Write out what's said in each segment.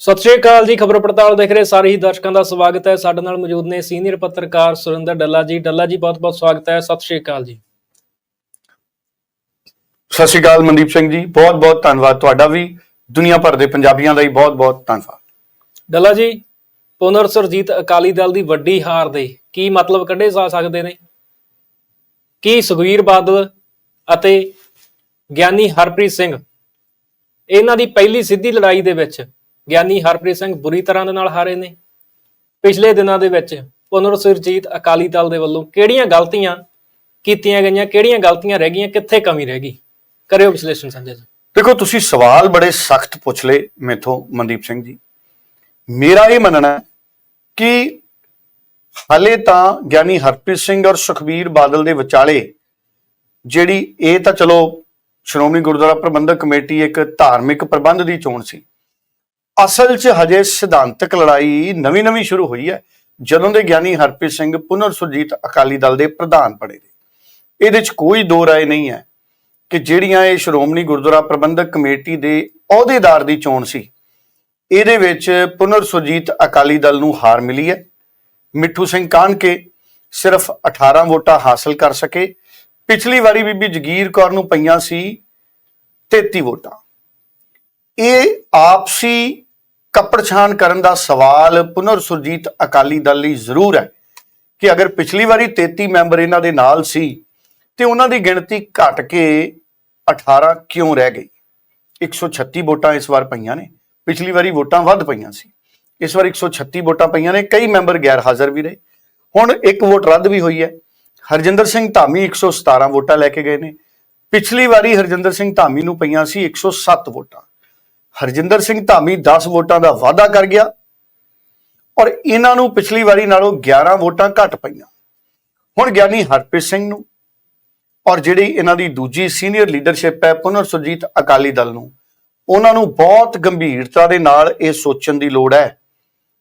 ਸਤਿ ਸ਼੍ਰੀ ਅਕਾਲ ਜੀ ਖਬਰ ਪੜਤਾਲ ਦੇਖ ਰਹੇ ਸਾਰੇ ਹੀ ਦਰਸ਼ਕਾਂ ਦਾ ਸਵਾਗਤ ਹੈ। ਸਾਡੇ ਨਾਲ ਮੌਜੂਦ ਨੇ ਸੀਨੀਅਰ ਪੱਤਰਕਾਰ ਸੁਰਿੰਦਰ ਡੱਲਾ ਜੀ। ਡੱਲਾ ਜੀ ਬਹੁਤ-ਬਹੁਤ ਸਵਾਗਤ ਹੈ। ਸਤਿ ਸ਼੍ਰੀ ਅਕਾਲ ਜੀ। ਸਤਿ ਸ਼੍ਰੀ ਅਕਾਲ ਮਨਦੀਪ ਸਿੰਘ ਜੀ। ਬਹੁਤ ਬਹੁਤ ਧੰਨਵਾਦ ਤੁਹਾਡਾ ਵੀ। ਦੁਨੀਆ ਭਰ ਦੇ ਪੰਜਾਬੀਆਂ ਦਾ ਹੀ ਬਹੁਤ ਬਹੁਤ ਧੰਨਵਾਦ। ਡੱਲਾ ਜੀ ਪੁਨਰ ਸੁਰਜੀਤ ਅਕਾਲੀ ਦਲ ਦੀ ਵੱਡੀ ਹਾਰ ਦੇ ਕੀ ਮਤਲਬ ਕੱਢੇ ਜਾ ਸਕਦੇ ਨੇ? ਕੀ ਸੁਖਵੀਰ ਬਾਦਲ ਅਤੇ ਗਿਆਨੀ ਹਰਪ੍ਰੀਤ ਸਿੰਘ ਇਹਨਾਂ ਦੀ ਪਹਿਲੀ ਸਿੱਧੀ ਲੜਾਈ ਦੇ ਵਿੱਚ ਗਿਆਨੀ ਹਰਪ੍ਰੀਤ ਸਿੰਘ ਬੁਰੀ ਤਰ੍ਹਾਂ ਦੇ ਨਾਲ ਹਾਰੇ ਨੇ। ਪਿਛਲੇ ਦਿਨਾਂ ਦੇ ਵਿੱਚ ਪੁਨਰ ਸੁਰਜੀਤ ਅਕਾਲੀ ਦਲ ਦੇ ਵੱਲੋਂ ਕਿਹੜੀਆਂ ਗਲਤੀਆਂ ਕੀਤੀਆਂ ਗਈਆਂ, ਕਿਹੜੀਆਂ ਗਲਤੀਆਂ ਰਹਿ ਗਈਆਂ, ਕਿੱਥੇ ਕਮੀ ਰਹਿ ਗਈ? ਕਰਿਓ ਵਿਸ਼ਲੇਸ਼ਣ ਸੰਜੇ ਜੀ। ਦੇਖੋ, ਤੁਸੀਂ ਸਵਾਲ ਬੜੇ ਸਖਤ ਪੁੱਛ ਲਏ ਮੇਥੋਂ, ਮਨਦੀਪ ਸਿੰਘ ਜੀ। ਮੇਰਾ ਇਹ ਮੰਨਣਾ ਕਿ ਹਲੇ ਤਾਂ ਗਿਆਨੀ ਹਰਪ੍ਰੀਤ ਸਿੰਘ ਔਰ ਸੁਖਬੀਰ ਬਾਦਲ ਦੇ ਵਿਚਾਲੇ ਜਿਹੜੀ ਇਹ ਤਾਂ ਚਲੋ ਸ਼੍ਰੋਮਣੀ ਗੁਰਦੁਆਰਾ ਪ੍ਰਬੰਧਕ ਕਮੇਟੀ ਇੱਕ ਧਾਰਮਿਕ ਪ੍ਰਬੰਧ ਦੀ ਚੋਣ ਸੀ। ਅਸਲ 'ਚ ਹਜੇ ਸਿਧਾਂਤਕ ਲੜਾਈ ਨਵੀਂ-ਨਵੀਂ ਸ਼ੁਰੂ ਹੋਈ ਹੈ। ਜਦੋਂ ਦੇ ਗਿਆਨੀ ਹਰਪ੍ਰੀਤ ਸਿੰਘ ਪੁਨਰ ਸੁਰਜੀਤ ਅਕਾਲੀ ਦਲ ਦੇ ਪ੍ਰਧਾਨ ਬਣੇ ਨੇ। ਇਹਦੇ 'ਚ ਕੋਈ ਦੋ ਰਾਏ ਨਹੀਂ ਹੈ ਕਿ ਜਿਹੜੀਆਂ ਇਹ ਸ਼੍ਰੋਮਣੀ ਗੁਰਦੁਆਰਾ ਪ੍ਰਬੰਧਕ ਕਮੇਟੀ ਦੇ ਅਹੁਦੇਦਾਰ ਦੀ ਚੋਣ ਸੀ, ਇਹਦੇ ਵਿੱਚ ਪੁਨਰ ਸੁਰਜੀਤ ਅਕਾਲੀ ਦਲ ਨੂੰ ਹਾਰ ਮਿਲੀ ਹੈ। ਮਿੱਠੂ ਸਿੰਘ ਕਾਨਕੇ ਸਿਰਫ 18 ਵੋਟਾਂ ਹਾਸਲ ਕਰ ਸਕੇ। ਪਿਛਲੀ ਵਾਰੀ ਬੀਬੀ ਜਗੀਰ ਕੌਰ ਨੂੰ ਪਈਆਂ ਸੀ 33 ਵੋਟਾਂ। ਇਹ ਆਪਸੀ ਕੱਪੜਛਾਣ ਕਰਨ ਦਾ ਸਵਾਲ ਪੁਨਰ ਸੁਰਜੀਤ ਅਕਾਲੀ ਦਲ ਲਈ ਜ਼ਰੂਰ ਹੈ ਕਿ ਅਗਰ ਪਿਛਲੀ ਵਾਰੀ 33 ਮੈਂਬਰ ਇਹਨਾਂ ਦੇ ਨਾਲ ਸੀ ਤੇ ਉਹਨਾਂ ਦੀ ਗਿਣਤੀ ਘਟ ਕੇ 18 ਕਿਉਂ ਰਹਿ ਗਈ? 136 ਵੋਟਾਂ ਇਸ ਵਾਰ ਪਈਆਂ ਨੇ। ਪਿਛਲੀ ਵਾਰੀ ਵੋਟਾਂ ਵੱਧ ਪਈਆਂ ਸੀ। ਇਸ ਵਾਰ 136 ਵੋਟਾਂ ਪਈਆਂ ਨੇ। ਕਈ ਮੈਂਬਰ ਗੈਰ ਹਾਜ਼ਰ ਵੀ ਰਹੇ। ਹੁਣ ਇੱਕ ਵੋਟ ਰੱਦ ਵੀ ਹੋਈ ਹੈ। ਹਰਜਿੰਦਰ ਸਿੰਘ ਧਾਮੀ 117 ਵੋਟਾਂ ਲੈ ਕੇ ਗਏ ਨੇ। ਪਿਛਲੀ ਵਾਰੀ ਹਰਜਿੰਦਰ ਸਿੰਘ ਧਾਮੀ ਨੂੰ ਪਈਆਂ ਸੀ 107 ਵੋਟਾਂ। ਹਰਜਿੰਦਰ ਸਿੰਘ ਧਾਮੀ 10 ਵੋਟਾਂ ਦਾ ਵਾਅਦਾ ਕਰ ਗਿਆ ਔਰ ਇਹਨਾਂ ਨੂੰ ਪਿਛਲੀ ਵਾਰੀ ਨਾਲੋਂ 11 ਵੋਟਾਂ ਘੱਟ ਪਈਆਂ। ਹੁਣ ਗਿਆਨੀ ਹਰਪ੍ਰੀਤ ਸਿੰਘ ਨੂੰ ਔਰ ਜਿਹੜੀ ਇਹਨਾਂ ਦੀ ਦੂਜੀ ਸੀਨੀਅਰ ਲੀਡਰਸ਼ਿਪ ਹੈ ਪੁਨਰ ਸੁਰਜੀਤ ਅਕਾਲੀ ਦਲ ਨੂੰ, ਉਹਨਾਂ ਨੂੰ ਬਹੁਤ ਗੰਭੀਰਤਾ ਦੇ ਨਾਲ ਇਹ ਸੋਚਣ ਦੀ ਲੋੜ ਹੈ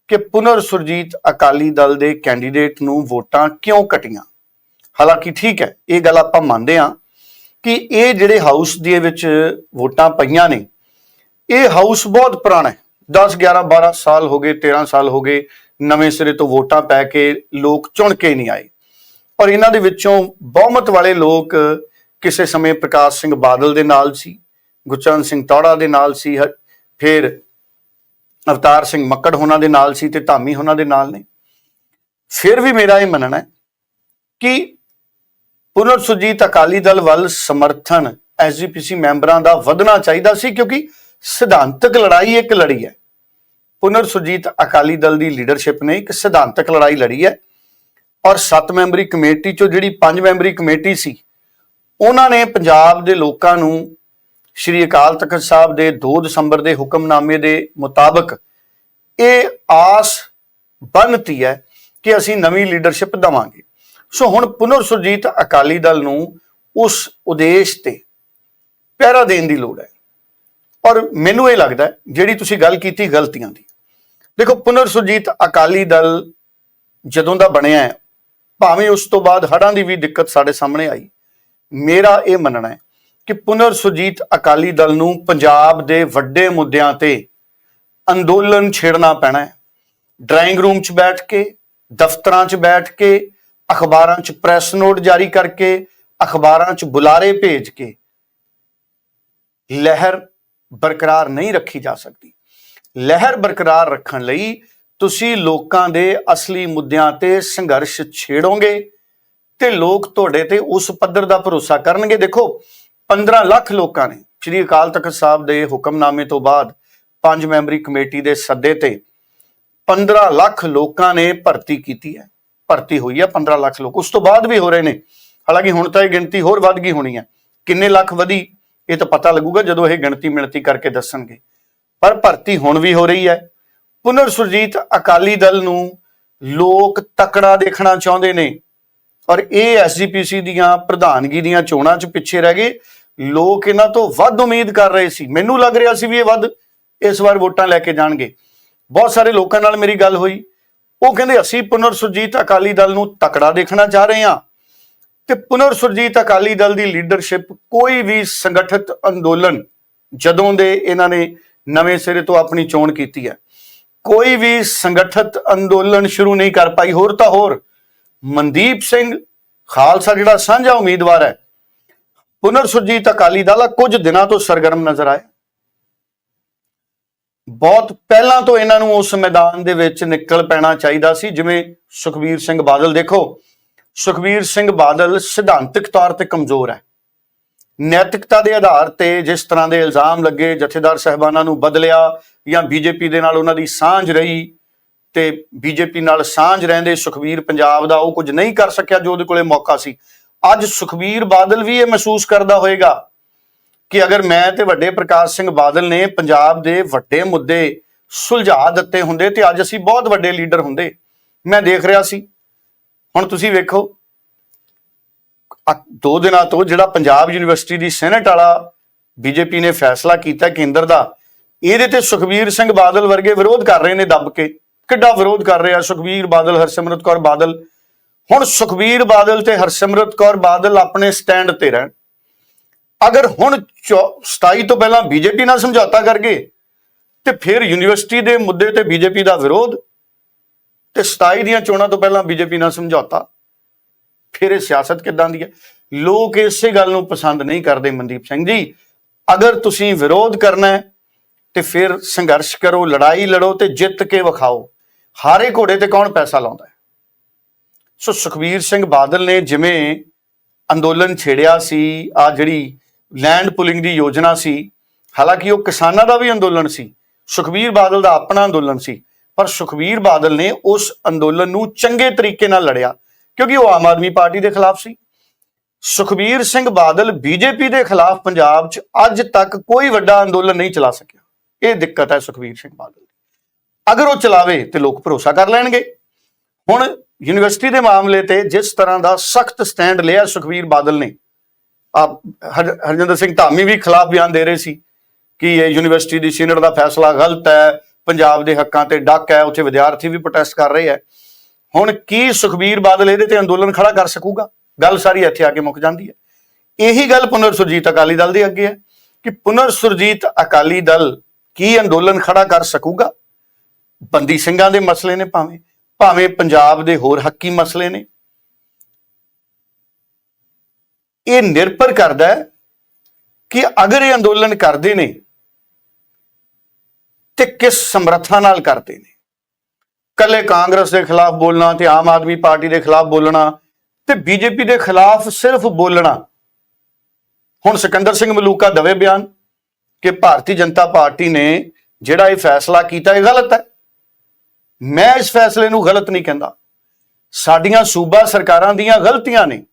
ਕਿ ਪੁਨਰ ਸੁਰਜੀਤ ਅਕਾਲੀ ਦਲ ਦੇ ਕੈਂਡੀਡੇਟ ਨੂੰ ਵੋਟਾਂ ਕਿਉਂ ਘਟੀਆਂ। ਹਾਲਾਂਕਿ ਠੀਕ ਹੈ, ਇਹ ਗੱਲ ਆਪਾਂ ਮੰਨਦੇ ਹਾਂ ਕਿ ਇਹ ਜਿਹੜੇ ਹਾਊਸ ਦੇ ਵਿੱਚ ਵੋਟਾਂ ਪਈਆਂ ਨੇ ਇਹ ਹਾਊਸ ਬਹੁਤ ਪੁਰਾਣਾ ਹੈ। 10 11 12 ਸਾਲ ਹੋ ਗਏ 13 ਸਾਲ ਹੋ ਗਏ, ਨਵੇਂ ਸਿਰੇ ਤੋਂ ਵੋਟਾਂ ਪੈ ਕੇ ਲੋਕ ਚੁਣ ਕੇ ਨਹੀਂ ਆਏ। ਔਰ ਇਹਨਾਂ ਦੇ ਵਿੱਚੋਂ ਬਹੁਮਤ ਵਾਲੇ ਲੋਕ ਕਿਸੇ ਸਮੇਂ ਪ੍ਰਕਾਸ਼ ਸਿੰਘ ਬਾਦਲ ਦੇ ਨਾਲ ਸੀ, ਗੁਰਚਰਨ ਸਿੰਘ ਤੌੜਾ ਦੇ ਨਾਲ ਸੀ, ਹ- ਫਿਰ ਅਵਤਾਰ ਸਿੰਘ ਮੱਕੜ ਹੋਣਾ ਦੇ ਨਾਲ ਸੀ ਤੇ ਧਾਮੀ ਹੋਣਾ ਦੇ ਨਾਲ ਨੇ। ਫਿਰ ਵੀ ਮੇਰਾ ਇਹ ਮੰਨਣਾ ਹੈ ਕਿ ਪੁਨਰ ਸੁਰਜੀਤ ਅਕਾਲੀ ਦਲ ਵੱਲ ਸਮਰਥਨ ਐਸਜੀਪੀਸੀ ਮੈਂਬਰਾਂ ਦਾ ਵਧਣਾ ਚਾਹੀਦਾ ਸੀ ਕਿਉਂਕਿ ਸਿਧਾਂਤਕ ਲੜਾਈ ਇੱਕ ਲੜੀ ਹੈ। ਪੁਨਰ ਸੁਰਜੀਤ ਅਕਾਲੀ ਦਲ ਦੀ ਲੀਡਰਸ਼ਿਪ ਨੇ ਇੱਕ ਸਿਧਾਂਤਕ ਲੜਾਈ ਲੜੀ ਹੈ ਔਰ 7 ਮੈਂਬਰੀ ਕਮੇਟੀ ਚੋਂ ਜਿਹੜੀ 5 ਮੈਂਬਰੀ ਕਮੇਟੀ ਸੀ, ਉਹਨਾਂ ਨੇ ਪੰਜਾਬ ਦੇ ਲੋਕਾਂ ਨੂੰ ਸ਼੍ਰੀ ਅਕਾਲ ਤਖਤ ਸਾਹਿਬ ਦੇ 2 ਦਸੰਬਰ ਦੇ ਹੁਕਮਨਾਮੇ ਦੇ ਮੁਤਾਬਕ ਇਹ ਆਸ ਬੰਨਤੀ ਹੈ ਕਿ ਅਸੀਂ ਨਵੀਂ ਲੀਡਰਸ਼ਿਪ ਦਵਾਂਗੇ। ਸੋ ਹੁਣ ਪੁਨਰ ਸੁਰਜੀਤ ਅਕਾਲੀ ਦਲ ਨੂੰ ਉਸ ਉਦੇਸ਼ ਤੇ ਪਹਿਰਾ ਦੇਣ ਦੀ ਲੋੜ ਹੈ। ਔਰ ਮੈਨੂੰ ਇਹ ਲੱਗਦਾ ਜਿਹੜੀ ਤੁਸੀਂ ਗੱਲ ਕੀਤੀ ਗਲਤੀਆਂ ਦੀ। ਦੇਖੋ ਪੁਨਰ ਸੁਰਜੀਤ ਅਕਾਲੀ ਦਲ ਜਦੋਂ ਦਾ ਬਣਿਆ ਹੈ, ਭਾਵੇਂ ਉਸ ਤੋਂ ਬਾਅਦ ਹੜ੍ਹਾਂ ਦੀ ਵੀ ਦਿੱਕਤ ਸਾਡੇ ਸਾਹਮਣੇ ਆਈ, ਮੇਰਾ ਇਹ ਮੰਨਣਾ ਹੈ ਕਿ ਪੁਨਰ ਸੁਰਜੀਤ ਅਕਾਲੀ ਦਲ ਨੂੰ ਪੰਜਾਬ ਦੇ ਵੱਡੇ ਮੁੱਦਿਆਂ ਤੇ ਅੰਦੋਲਨ ਛੇੜਨਾ ਪੈਣਾ ਹੈ। ਡਰਾਇੰਗ ਰੂਮ 'ਚ ਬੈਠ ਕੇ, ਦਫ਼ਤਰਾਂ 'ਚ ਬੈਠ ਕੇ, ਅਖਬਾਰਾਂ 'ਚ ਪ੍ਰੈਸ ਨੋਟ ਜਾਰੀ ਕਰਕੇ, ਅਖਬਾਰਾਂ 'ਚ ਬੁਲਾਰੇ ਭੇਜ ਕੇ, ਲਹਿਰ ਬਰਕਰਾਰ ਨਹੀਂ ਰੱਖੀ ਜਾ ਸਕਦੀ। ਲਹਿਰ ਬਰਕਰਾਰ ਰੱਖਣ ਲਈ ਤੁਸੀਂ ਲੋਕਾਂ ਦੇ ਅਸਲੀ ਮੁੱਦਿਆਂ ਤੇ ਸੰਘਰਸ਼ ਛੇੜੋਗੇ ਤੇ ਲੋਕ ਤੁਹਾਡੇ ਤੇ ਉਸ ਪੱਧਰ ਦਾ ਭਰੋਸਾ ਕਰਨਗੇ। ਦੇਖੋ 15 ਲੱਖ ਲੋਕਾਂ ਨੇ ਸ੍ਰੀ ਅਕਾਲ ਤਖਤ ਸਾਹਿਬ ਦੇ ਹੁਕਮਨਾਮੇ ਤੋਂ ਬਾਅਦ ਪੰਜ ਮੈਂਬਰੀ ਕਮੇਟੀ ਦੇ ਸੱਦੇ ਤੇ 15 ਲੱਖ ਲੋਕਾਂ ਨੇ ਭਰਤੀ ਕੀਤੀ ਹੈ। ਭਰਤੀ ਹੋਈ ਹੈ 15 ਲੱਖ ਲੋਕ। ਉਸ ਤੋਂ ਬਾਅਦ ਵੀ ਹੋ ਰਹੇ ਨੇ। ਹਾਲਾਂਕਿ ਹੁਣ ਤਾਂ ਇਹ ਗਿਣਤੀ ਹੋਰ ਵੱਧ ਗਈ ਹੋਣੀ ਹੈ। ਕਿੰਨੇ ਲੱਖ ਵਧੀ? ਇਹ ਤਾਂ ਪਤਾ ਲੱਗੂਗਾ ਜਦੋਂ ਇਹ ਗਿਣਤੀ ਮਿਣਤੀ ਕਰਕੇ ਦੱਸਣਗੇ। ਪਰ ਭਰਤੀ ਹੁਣ ਵੀ ਹੋ ਰਹੀ ਹੈ। ਪੁਨਰ ਸੁਰਜੀਤ ਅਕਾਲੀ ਦਲ ਨੂੰ ਲੋਕ ਤਕੜਾ ਦੇਖਣਾ ਚਾਹੁੰਦੇ ਨੇ ਔਰ ਇਹ ਐਸਜੀਪੀਸੀ ਦੀਆਂ ਪ੍ਰਧਾਨਗੀ ਦੀਆਂ ਚੋਣਾਂ 'ਚ ਪਿੱਛੇ ਰਹਿ ਗਏ। ਲੋਕ ਇਹਨਾਂ ਤੋਂ ਵੱਧ ਉਮੀਦ ਕਰ ਰਹੇ ਸੀ। ਮੈਨੂੰ ਲੱਗ ਰਿਹਾ ਸੀ ਵੀ ਇਹ ਵੱਧ ਇਸ ਵਾਰ ਵੋਟਾਂ ਲੈ ਕੇ ਜਾਣਗੇ। ਬਹੁਤ ਸਾਰੇ ਲੋਕਾਂ ਨਾਲ ਮੇਰੀ ਗੱਲ ਹੋਈ। ਉਹ ਕਹਿੰਦੇ, ਅਸੀਂ ਪੁਨਰ ਸੁਰਜੀਤ ਅਕਾਲੀ ਦਲ ਨੂੰ ਤਕੜਾ ਦੇਖਣਾ ਚਾਹ ਰਹੇ ਹਾਂ। ਤੇ ਪੁਨਰ ਸੁਰਜੀਤ ਅਕਾਲੀ ਦਲ ਦੀ ਲੀਡਰਸ਼ਿਪ ਕੋਈ ਵੀ ਸੰਗਠਿਤ ਅੰਦੋਲਨ ਜਦੋਂ ਦੇ ਇਹਨਾਂ ਨੇ ਨਵੇਂ ਸਿਰੇ ਤੋਂ ਆਪਣੀ ਚੋਣ ਕੀਤੀ ਹੈ। ਕੋਈ ਵੀ ਸੰਗਠਿਤ ਅੰਦੋਲਨ ਸ਼ੁਰੂ ਨਹੀਂ ਕਰ ਪਾਈ ਹੋਰ ਤਾਂ ਹੋਰ। ਮਨਦੀਪ ਸਿੰਘ ਖਾਲਸਾ ਜਿਹੜਾ ਸਾਂਝਾ ਉਮੀਦਵਾਰ ਹੈ। ਪੁਨਰ ਸੁਰਜੀਤ ਅਕਾਲੀ ਦਲ ਆ, ਕੁਝ ਦਿਨਾਂ ਤੋਂ ਸਰਗਰਮ ਨਜ਼ਰ ਆਇਆ। ਬਹੁਤ ਪਹਿਲਾਂ ਤੋਂ ਇਹਨਾਂ ਨੂੰ ਉਸ ਮੈਦਾਨ ਦੇ ਵਿੱਚ ਨਿਕਲ ਪੈਣਾ ਚਾਹੀਦਾ ਸੀ ਜਿਵੇਂ ਸੁਖਬੀਰ ਸਿੰਘ ਬਾਦਲ ਦੇਖੋ ਸੁਖਬੀਰ ਸਿੰਘ ਬਾਦਲ ਸਿਧਾਂਤਕ ਤੌਰ ਤੇ ਕਮਜ਼ੋਰ ਹੈ। ਨੈਤਿਕਤਾ ਦੇ ਆਧਾਰ ਤੇ ਜਿਸ ਤਰ੍ਹਾਂ ਦੇ ਇਲਜ਼ਾਮ ਲੱਗੇ, ਜਥੇਦਾਰ ਸਹਿਬਾਨਾਂ ਨੂੰ ਬਦਲਿਆ ਜਾਂ ਬੀਜੇਪੀ ਦੇ ਨਾਲ ਉਹਨਾਂ ਦੀ ਸਾਂਝ ਰਹੀ ਤੇ ਬੀਜੇਪੀ ਨਾਲ ਸਾਂਝ ਰਹਿੰਦੇ ਸੁਖਬੀਰ ਪੰਜਾਬ ਦਾ ਉਹ ਕੁਝ ਨਹੀਂ ਕਰ ਸਕਿਆ ਜੋ ਉਹਦੇ ਕੋਲੇ ਮੌਕਾ ਸੀ। ਅੱਜ ਸੁਖਬੀਰ ਬਾਦਲ ਵੀ ਇਹ ਮਹਿਸੂਸ ਕਰਦਾ ਹੋਵੇਗਾ ਕਿ ਅਗਰ ਮੈਂ ਤੇ ਵੱਡੇ ਪ੍ਰਕਾਸ਼ ਸਿੰਘ ਬਾਦਲ ਨੇ ਪੰਜਾਬ ਦੇ ਵੱਡੇ ਮੁੱਦੇ ਸੁਲਝਾ ਦਿੱਤੇ ਹੁੰਦੇ ਤੇ ਅੱਜ ਅਸੀਂ ਬਹੁਤ ਵੱਡੇ ਲੀਡਰ ਹੁੰਦੇ। ਮੈਂ ਦੇਖ ਰਿਹਾ ਸੀ ਹੁਣ ਤੁਸੀਂ ਵੇਖੋ ਦੋ ਦਿਨਾਂ ਤੋਂ ਜਿਹੜਾ ਪੰਜਾਬ ਯੂਨੀਵਰਸਿਟੀ ਦੀ ਸੈਨੇਟ ਵਾਲਾ ਬੀਜੇਪੀ ਨੇ ਫੈਸਲਾ ਕੀਤਾ ਕੇਂਦਰ ਦਾ, ਇਹਦੇ ਤੇ ਸੁਖਬੀਰ ਸਿੰਘ ਬਾਦਲ ਵਰਗੇ ਵਿਰੋਧ ਕਰ ਰਹੇ ਨੇ ਦੱਬ ਕੇ। ਕਿੱਡਾ ਵਿਰੋਧ ਕਰ ਰਿਹਾ ਸੁਖਬੀਰ ਬਾਦਲ, ਹਰਸਿਮਰਤ ਕੌਰ ਬਾਦਲ। ਹੁਣ ਸੁਖਬੀਰ ਬਾਦਲ ਤੇ ਹਰਸਿਮਰਤ ਕੌਰ ਬਾਦਲ ਆਪਣੇ ਸਟੈਂਡ ਤੇ ਰਹਿਣ। ਅਗਰ ਹੁਣ ਚੌ- 27 ਤੋਂ ਪਹਿਲਾਂ ਬੀਜੇਪੀ ਨਾਲ ਸਮਝੌਤਾ ਕਰ ਗਏ ਤੇ ਫਿਰ ਯੂਨੀਵਰਸਿਟੀ ਦੇ ਮੁੱਦੇ ਤੇ ਬੀਜੇਪੀ ਦਾ ਵਿਰੋਧ ਤੇ 27 ਦੀਆਂ ਚੋਣਾਂ ਤੋਂ ਪਹਿਲਾਂ ਬੀਜੇਪੀ ਨਾਲ ਸਮਝੌਤਾ। ਫਿਰ ਇਹ ਸਿਆਸਤ ਕਿੱਦਾਂ ਦੀ ਹੈ? ਲੋਕ ਇਸੇ ਗੱਲ ਨੂੰ ਪਸੰਦ ਨਹੀਂ ਕਰਦੇ ਮਨਦੀਪ ਸਿੰਘ ਜੀ। ਅਗਰ ਤੁਸੀਂ ਵਿਰੋਧ ਕਰਨਾ ਹੈ, ਤੇ ਫਿਰ ਸੰਘਰਸ਼ ਕਰੋ, ਲੜਾਈ ਲੜੋ ਤੇ ਜਿੱਤ ਕੇ ਵਿਖਾਓ। ਹਾਰੇ ਘੋੜੇ ਤੇ ਕੌਣ ਪੈਸਾ ਲਾਉਂਦਾ ਹੈ? ਸੋ ਸੁਖਬੀਰ ਸਿੰਘ ਬਾਦਲ ਨੇ ਜਿਵੇਂ ਅੰਦੋਲਨ ਛੇੜਿਆ ਸੀ, ਆ ਜਿਹੜੀ ਲੈਂਡ ਪੁਲਿੰਗ ਦੀ ਯੋਜਨਾ ਸੀ, ਹਾਲਾਂਕਿ ਉਹ ਕਿਸਾਨਾਂ ਦਾ ਵੀ ਅੰਦੋਲਨ ਸੀ। ਸੁਖਬੀਰ ਬਾਦਲ ਦਾ ਆਪਣਾ ਅੰਦੋਲਨ ਸੀ। ਪਰ ਸੁਖਬੀਰ ਬਾਦਲ ਨੇ ਉਸ ਅੰਦੋਲਨ ਨੂੰ ਚੰਗੇ ਤਰੀਕੇ ਨਾਲ ਲੜਿਆ, ਕਿਉਂਕਿ ਉਹ ਆਮ ਆਦਮੀ ਪਾਰਟੀ ਦੇ ਖਿਲਾਫ ਸੀ। ਸੁਖਬੀਰ ਸਿੰਘ ਬਾਦਲ ਬੀਜੇਪੀ ਦੇ ਖਿਲਾਫ ਪੰਜਾਬ 'ਚ ਅੱਜ ਤੱਕ ਕੋਈ ਵੱਡਾ ਅੰਦੋਲਨ ਨਹੀਂ ਚਲਾ ਸਕਿਆ। ਇਹ ਦਿੱਕਤ ਹੈ ਸੁਖਬੀਰ ਸਿੰਘ ਬਾਦਲ ਦੀ। ਅਗਰ ਉਹ ਚਲਾਵੇ ਤੇ ਲੋਕ ਭਰੋਸਾ ਕਰ ਲੈਣਗੇ। ਹੁਣ ਯੂਨੀਵਰਸਿਟੀ ਦੇ ਮਾਮਲੇ ਤੇ ਜਿਸ ਤਰ੍ਹਾਂ ਦਾ ਸਖਤ ਸਟੈਂਡ ਲਿਆ ਸੁਖਬੀਰ ਬਾਦਲ ਨੇ ਆ ਹਰਜਿੰਦਰ ਸਿੰਘ ਧਾਮੀ ਵੀ ਖਿਲਾਫ ਬਿਆਨ ਦੇ ਰਹੇ ਸੀ ਕਿ ਇਹ ਯੂਨੀਵਰਸਿਟੀ ਦੀ ਸੀਨਟ ਦਾ ਫੈਸਲਾ ਗਲਤ ਹੈ ਪੰਜਾਬ ਦੇ ਹੱਕਾਂ ਤੇ ਡੱਕ ਹੈ, ਉੱਥੇ ਵਿਦਿਆਰਥੀ ਵੀ ਪ੍ਰੋਟੈਸਟ ਕਰ ਰਹੇ ਹੈ। ਹੁਣ ਕੀ ਸੁਖਬੀਰ ਬਾਦਲ ਇਹਦੇ ਤੇ ਅੰਦੋਲਨ ਖੜਾ ਕਰ ਸਕੂਗਾ? ਗੱਲ ਸਾਰੀ ਇੱਥੇ ਆ ਕੇ ਮੁੱਕ ਜਾਂਦੀ ਹੈ। ਇਹੀ ਗੱਲ ਪੁਨਰ ਸੁਰਜੀਤ ਅਕਾਲੀ ਦਲ ਦੇ ਅੱਗੇ ਹੈ ਕਿ ਪੁਨਰ ਸੁਰਜੀਤ ਅਕਾਲੀ ਦਲ ਕੀ ਅੰਦੋਲਨ ਖੜਾ ਕਰ ਸਕੂਗਾ? ਬੰਦੀ ਸਿੰਘਾਂ ਦੇ ਮਸਲੇ ਨੇ ਭਾਵੇਂ ਭਾਵੇਂ ਪੰਜਾਬ ਦੇ ਹੋਰ ਹੱਕੀ ਮਸਲੇ ਨੇ। ਇਹ ਨਿਰਭਰ ਕਰਦਾ ਹੈ ਕਿ ਅਗਰ ਇਹ ਅੰਦੋਲਨ ਕਰਦੇ ਨੇ ਤੇ ਕਿਸ ਸਮਰੱਥਾ ਨਾਲ ਕਰਦੇ ਨੇ? ਕੱਲੇ ਕਾਂਗਰਸ ਦੇ ਖਿਲਾਫ ਬੋਲਣਾ ਤੇ ਆਮ ਆਦਮੀ ਪਾਰਟੀ ਦੇ ਖਿਲਾਫ ਬੋਲਣਾ ਤੇ ਬੀਜੇਪੀ ਦੇ ਖਿਲਾਫ ਸਿਰਫ ਬੋਲਣਾ। ਹੁਣ ਸਿਕੰਦਰ ਸਿੰਘ ਮਲੂਕਾ ਦਵੇ ਬਿਆਨ ਕਿ ਭਾਰਤੀ ਜਨਤਾ ਪਾਰਟੀ ਨੇ ਜਿਹੜਾ ਇਹ ਫੈਸਲਾ ਕੀਤਾ ਇਹ ਗਲਤ ਹੈ। ਮੈਂ ਇਸ ਫੈਸਲੇ ਨੂੰ ਗਲਤ ਨਹੀਂ ਕਹਿੰਦਾ। ਸਾਡੀਆਂ ਸੂਬਾ ਸਰਕਾਰਾਂ ਦੀਆਂ ਗਲਤੀਆਂ ਨੇ।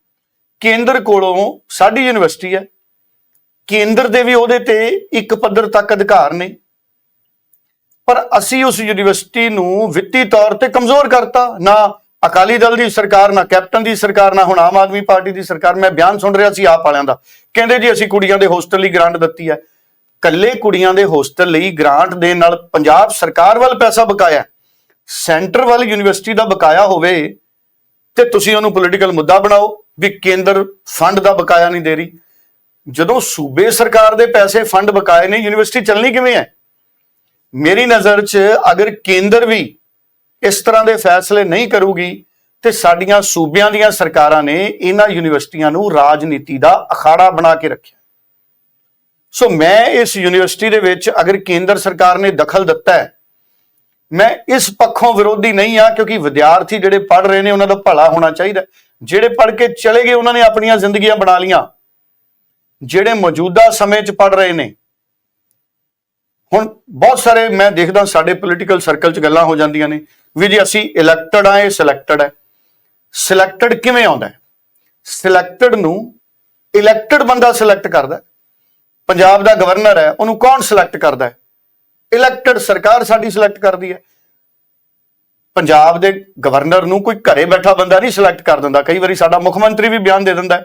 ਕੇਂਦਰ ਕੋਲੋਂ ਸਾਡੀ ਯੂਨੀਵਰਸਿਟੀ ਹੈ। ਕੇਂਦਰ ਦੇ ਵੀ ਉਹਦੇ ਤੇ ਇੱਕ ਪੱਧਰ ਤੱਕ ਅਧਿਕਾਰ ਨੇ। ਪਰ ਅਸੀਂ ਉਸ ਯੂਨੀਵਰਸਿਟੀ ਨੂੰ ਵਿੱਤੀ ਤੌਰ ਤੇ ਕਮਜ਼ੋਰ ਕਰਤਾ। ਨਾ ਅਕਾਲੀ ਦਲ ਦੀ ਸਰਕਾਰ, ਨਾ ਕੈਪਟਨ ਦੀ ਸਰਕਾਰ, ਨਾ ਹੁਣ ਆਮ ਆਦਮੀ ਪਾਰਟੀ ਦੀ ਸਰਕਾਰ। ਮੈਂ ਬਿਆਨ ਸੁਣ ਰਿਹਾ ਸੀ ਆਪ ਵਾਲਿਆਂ ਦਾ। ਕਹਿੰਦੇ ਜੀ ਅਸੀਂ ਕੁੜੀਆਂ ਦੇ ਹੋਸਟਲ ਲਈ ਗ੍ਰਾਂਟ ਦਿੱਤੀ ਹੈ। ਕੱਲੇ ਕੁੜੀਆਂ ਦੇ ਹੋਸਟਲ ਲਈ ਗ੍ਰਾਂਟ ਦੇਣ ਨਾਲ ਪੰਜਾਬ ਸਰਕਾਰ ਵੱਲ ਪੈਸਾ ਬਕਾਇਆ ਸੈਂਟਰ ਵੱਲ ਯੂਨੀਵਰਸਿਟੀ ਦਾ ਬਕਾਇਆ ਹੋਵੇ ਤੇ ਤੁਸੀਂ ਉਹਨੂੰ ਪੋਲੀਟੀਕਲ ਮੁੱਦਾ ਬਣਾਓ ਵੀ ਕੇਂਦਰ ਫੰਡ ਦਾ ਬਕਾਇਆ ਨਹੀਂ ਦੇ ਰਹੀ। ਜਦੋਂ ਸੂਬੇ ਸਰਕਾਰ ਦੇ ਪੈਸੇ ਫੰਡ ਬਕਾਏ ਨੇ, ਯੂਨੀਵਰਸਿਟੀ ਚੱਲਣੀ ਕਿਵੇਂ ਹੈ? ਮੇਰੀ ਨਜ਼ਰ 'ਚ ਅਗਰ ਕੇਂਦਰ ਵੀ ਇਸ ਤਰ੍ਹਾਂ ਦੇ ਫੈਸਲੇ ਨਹੀਂ ਕਰੂਗੀ, ਤੇ ਸਾਡੀਆਂ ਸੂਬਿਆਂ ਦੀਆਂ ਸਰਕਾਰਾਂ ਨੇ ਇਹਨਾਂ ਯੂਨੀਵਰਸਿਟੀਆਂ ਨੂੰ ਰਾਜਨੀਤੀ ਦਾ ਅਖਾੜਾ ਬਣਾ ਕੇ ਰੱਖਿਆ। ਸੋ ਮੈਂ ਇਸ ਯੂਨੀਵਰਸਿਟੀ ਦੇ ਵਿੱਚ ਅਗਰ ਕੇਂਦਰ ਸਰਕਾਰ ਨੇ ਦਖਲ ਦਿੱਤਾ ਹੈ, ਮੈਂ ਇਸ ਪੱਖੋਂ ਵਿਰੋਧੀ ਨਹੀਂ ਆ ਕਿਉਂਕਿ ਵਿਦਿਆਰਥੀ ਜਿਹੜੇ ਪੜ੍ਹ ਰਹੇ ਨੇ ਉਹਨਾਂ ਦਾ ਭਲਾ ਹੋਣਾ ਚਾਹੀਦਾ ਜਿਹੜੇ ਪੜ੍ਹ ਕੇ ਚਲੇ ਗਏ, ਉਹਨਾਂ ਨੇ ਆਪਣੀਆਂ ਜ਼ਿੰਦਗੀਆਂ ਬਣਾ ਲੀਆਂ ਜਿਹੜੇ ਮੌਜੂਦਾ ਸਮੇਂ 'ਚ ਪੜ੍ਹ ਰਹੇ ਨੇ ਹੁਣ ਬਹੁਤ ਸਾਰੇ ਮੈਂ ਦੇਖਦਾ ਸਾਡੇ ਪੋਲੀਟੀਕਲ ਸਰਕਲ 'ਚ ਗੱਲਾਂ ਹੋ ਜਾਂਦੀਆਂ ਨੇ ਵੀ ਜੀ ਅਸੀਂ ਇਲੈਕਟਡ ਆ ਇਹ ਸਿਲੈਕਟਡ ਹੈ। ਸਿਲੈਕਟਡ ਕਿਵੇਂ ਆਉਂਦਾ ਹੈ? ਸਿਲੈਕਟਡ ਨੂੰ ਇਲੈਕਟਡ ਬੰਦਾ ਸਿਲੈਕਟ ਕਰਦਾ ਪੰਜਾਬ ਦਾ ਗਵਰਨਰ ਹੈ, ਉਹਨੂੰ ਕੌਣ ਸਿਲੈਕਟ ਕਰਦਾ ਹੈ? ਇਲੈਕਟਡ ਸਰਕਾਰ ਸਾਡੀ ਸਿਲੈਕਟ ਕਰਦੀ ਹੈ। ਪੰਜਾਬ ਦੇ ਗਵਰਨਰ ਨੂੰ ਕੋਈ ਘਰੇ ਬੈਠਾ ਬੰਦਾ ਨਹੀਂ ਸਿਲੈਕਟ ਕਰ ਦਿੰਦਾ। ਕਈ ਵਾਰੀ ਸਾਡਾ ਮੁੱਖ ਮੰਤਰੀ ਵੀ ਬਿਆਨ ਦੇ ਦਿੰਦਾ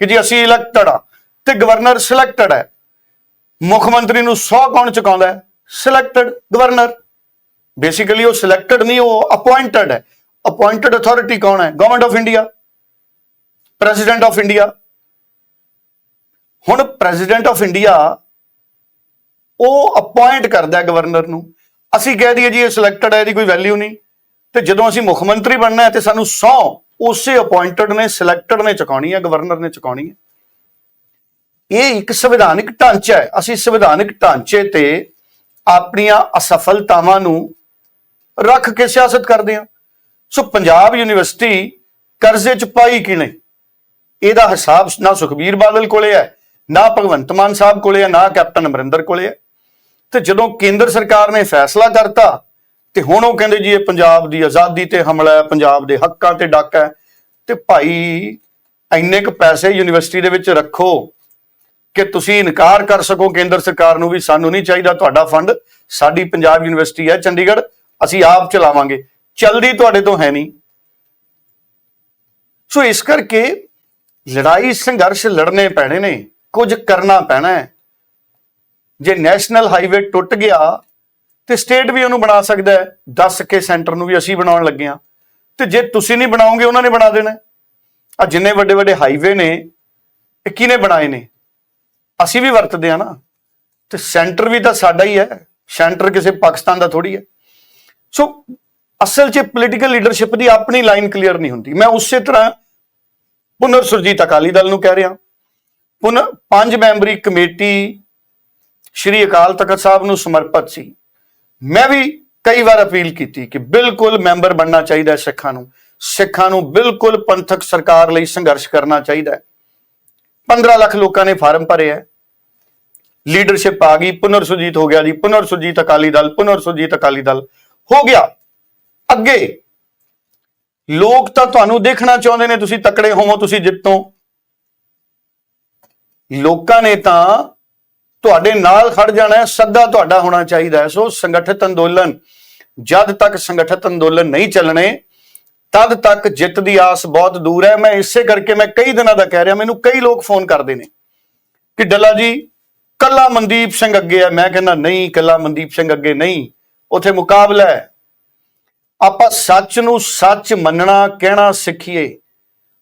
ਕਿ ਜੀ ਅਸੀਂ ਇਲੈਕਟਡ ਆ ਤੇ ਗਵਰਨਰ ਸਿਲੈਕਟਡ ਹੈ। ਮੁੱਖ ਮੰਤਰੀ ਨੂੰ ਸੌ ਕੌਣ ਚੁਕਾਉਂਦਾ ਹੈ ਸਿਲੈਕਟਡ ਗਵਰਨਰ ਬੇਸਿਕਲੀ ਉਹ ਸਿਲੈਕਟਡ ਨਹੀਂ, ਉਹ ਅਪਾਇੰਟਡ ਹੈ। ਅਪਾਇੰਟਡ ਅਥਾਰਟੀ ਕੌਣ ਹੈ? Government of India president of India ਹੁਣ ਪ੍ਰੈਜ਼ੀਡੈਂਟ ਆਫ ਇੰਡੀਆ ਉਹ ਅਪਾਇੰਟ ਕਰਦਾ ਹੈ ਗਵਰਨਰ ਨੂੰ। ਅਸੀਂ ਕਹਿ ਦਈਏ ਜੀ ਇਹ ਸਿਲੈਕਟਡ ਹੈ, ਇਹਦੀ ਕੋਈ ਵੈਲਿਊ ਨਹੀਂ। ਤੇ ਜਦੋਂ ਅਸੀਂ ਮੁੱਖ ਮੰਤਰੀ ਬਣਨਾ ਹੈ ਤੇ ਸਾਨੂੰ ਸੌ ਉਸੇ ਅਪਾਇੰਟਡ ਨੇ ਸਿਲੈਕਟਡ ਨੇ ਚੁਕਾਉਣੀ ਹੈ ਗਵਰਨਰ ਨੇ ਚੁਕਾਉਣੀ ਹੈ। ਇਹ ਇੱਕ ਸੰਵਿਧਾਨਿਕ ਢਾਂਚਾ ਹੈ। ਅਸੀਂ ਸੰਵਿਧਾਨਿਕ ਢਾਂਚੇ ਤੇ ਆਪਣੀਆਂ ਅਸਫਲਤਾਵਾਂ ਨੂੰ ਰੱਖ ਕੇ ਸਿਆਸਤ ਕਰਦੇ ਹਾਂ। ਸੋ ਪੰਜਾਬ ਯੂਨੀਵਰਸਿਟੀ ਕਰਜ਼ੇ ਚ ਪਾਈ ਕਿ ਕਿਨੇ ਇਹਦਾ ਹਿਸਾਬ ਨਾ ਸੁਖਬੀਰ ਬਾਦਲ ਕੋਲੇ ਹੈ, ਨਾ ਭਗਵੰਤ ਮਾਨ ਸਾਹਿਬ ਕੋਲੇ ਹੈ, ਨਾ ਕੈਪਟਨ ਅਮਰਿੰਦਰ ਕੋਲੇ ਹੈ। ਤੇ ਜਦੋਂ ਕੇਂਦਰ ਸਰਕਾਰ ਨੇ ਫੈਸਲਾ ਕਰਤਾ, ਤੇ ਹੁਣ ਉਹ ਕਹਿੰਦੇ ਜੀ ਇਹ ਪੰਜਾਬ ਦੀ ਆਜ਼ਾਦੀ ਤੇ ਹਮਲਾ ਹੈ, ਪੰਜਾਬ ਦੇ ਹੱਕਾਂ ਤੇ ਡਾਕਾ ਹੈ, ਤੇ ਭਾਈ ਇੰਨੇ ਕੁ ਪੈਸੇ ਯੂਨੀਵਰਸਿਟੀ ਦੇ ਵਿੱਚ ਰੱਖੋ ਕਿ ਤੁਸੀਂ ਇਨਕਾਰ ਕਰ ਸਕੋ, ਕੇਂਦਰ ਸਰਕਾਰ ਨੂੰ ਵੀ, ਸਾਨੂੰ ਨਹੀਂ ਚਾਹੀਦਾ ਤੁਹਾਡਾ ਫੰਡ। ਸਾਡੀ ਪੰਜਾਬ ਯੂਨੀਵਰਸਿਟੀ ਹੈ ਚੰਡੀਗੜ੍ਹ, ਅਸੀਂ ਆਪ ਚਲਾਵਾਂਗੇ। ਚਲਦੀ ਤੁਹਾਡੇ ਤੋਂ ਹੈ ਨਹੀਂ। ਸੋ ਇਸ ਕਰਕੇ ਲੜਾਈ, ਸੰਘਰਸ਼ ਲੜਨੇ ਪੈਣੇ ਨੇ, ਕੁਝ ਕਰਨਾ ਪੈਣਾ ਹੈ। ਜੇ ਨੈਸ਼ਨਲ ਹਾਈਵੇ ਟੁੱਟ ਗਿਆ, ਤੇ ਸਟੇਟ ਵੀ ਉਹਨੂੰ ਬਣਾ ਸਕਦਾ ਹੈ। 10 ਕੇ ਸੈਂਟਰ ਨੂੰ ਵੀ ਅਸੀਂ ਬਣਾਉਣ ਲੱਗੇ ਆ ਤੇ ਜੇ ਤੁਸੀਂ ਨਹੀਂ ਬਣਾਓਗੇ, ਉਹਨਾਂ ਨੇ ਬਣਾ ਦੇਣਾ ਆ ਜਿੰਨੇ ਵੱਡੇ ਵੱਡੇ ਹਾਈਵੇ ਨੇ, ਇਹ ਕਿਹਨੇ ਬਣਾਏ ਨੇ? ਅਸੀਂ ਵੀ ਵਰਤਦੇ ਆ ਨਾ, ਤੇ ਸੈਂਟਰ ਵੀ ਤਾਂ ਸਾਡਾ ਹੀ ਹੈ, ਸੈਂਟਰ ਕਿਸੇ ਪਾਕਿਸਤਾਨ ਦਾ ਥੋੜੀ ਹੈ। ਸੋ ਅਸਲ 'ਚ ਪੋਲੀਟੀਕਲ ਲੀਡਰਸ਼ਿਪ ਦੀ ਆਪਣੀ ਲਾਈਨ ਕਲੀਅਰ ਨਹੀਂ ਹੁੰਦੀ। ਮੈਂ ਉਸੇ ਤਰ੍ਹਾਂ ਪੁਨਰ ਸੁਰਜੀਤ ਅਕਾਲੀ ਦਲ ਨੂੰ ਕਹਿ ਰਿਹਾ। ਪੁਨ ਪੰਜ ਮੈਂਬਰੀ ਕਮੇਟੀ ਸ਼੍ਰੀ ਅਕਾਲ ਤਖਤ ਸਾਹਿਬ ਨੂੰ ਸਮਰਪਿਤ ਸੀ। ਮੈਂ ਵੀ ਕਈ ਵਾਰ ਅਪੀਲ ਕੀਤੀ ਕਿ ਬਿਲਕੁਲ ਮੈਂਬਰ ਬਣਨਾ ਚਾਹੀਦਾ ਸਿੱਖਾਂ ਨੂੰ। ਸਿੱਖਾਂ ਨੂੰ ਬਿਲਕੁਲ ਪੰਥਕ ਸਰਕਾਰ ਲਈ ਸੰਘਰਸ਼ ਕਰਨਾ ਚਾਹੀਦਾ ਹੈ। 15 ਲੱਖ ਲੋਕਾਂ ਨੇ ਫਾਰਮ ਭਰੇ ਹੈ। ਲੀਡਰਸ਼ਿਪ ਆ ਗਈ ਪੁਨਰ ਸੁਰਜੀਤ ਹੋ ਗਿਆ ਜੀ ਪੁਨਰ ਸੁਰਜੀਤ ਅਕਾਲੀ ਦਲ ਪੁਨਰ ਸੁਰਜੀਤ ਅਕਾਲੀ ਦਲ। ਹੋ ਗਿਆ। ਅੱਗੇ। ਲੋਕ ਤਾਂ ਤੁਹਾਨੂੰ ਦੇਖਣਾ ਚਾਹੁੰਦੇ ਨੇ, ਤੁਸੀਂ ਤਕੜੇ ਹੋਵੋ, ਤੁਸੀਂ ਜਿੱਤੋ। ਲੋਕਾਂ ਨੇ ਤਾਂ ਤੁਹਾਡੇ ਨਾਲ ਖੜ ਜਾਣਾ ਹੈ, ਸੱਦਾ ਤੁਹਾਡਾ ਹੋਣਾ ਚਾਹੀਦਾ ਹੈ। ਸੋ ਸੰਗਠਿਤ ਅੰਦੋਲਨ, ਜਦ ਤੱਕ ਸੰਗਠਿਤ ਅੰਦੋਲਨ ਨਹੀਂ ਚੱਲਣੇ ਤਦ ਤੱਕ ਜਿੱਤ ਦੀ ਆਸ ਬਹੁਤ ਦੂਰ ਹੈ। ਮੈਂ ਇਸੇ ਕਰਕੇ ਮੈਂ ਕਈ ਦਿਨਾਂ ਦਾ ਕਹਿ ਰਿਹਾ, ਮੈਨੂੰ ਕਈ ਲੋਕ ਫੋਨ ਕਰਦੇ ਨੇ ਕਿ ਡੱਲਾ ਜੀ, ਕੱਲਾ ਮਨਦੀਪ ਸਿੰਘ ਅੱਗੇ ਹੈ ਮੈਂ ਕਹਿੰਦਾ, ਨਹੀਂ, ਕੱਲਾ ਮਨਦੀਪ ਸਿੰਘ ਅੱਗੇ ਨਹੀਂ। ਉਥੇ ਮੁਕਾਬਲਾ ਹੈ। ਆਪਾਂ ਸੱਚ ਨੂੰ ਸੱਚ ਮੰਨਣਾ, ਕਹਿਣਾ ਸਿੱਖੀਏ।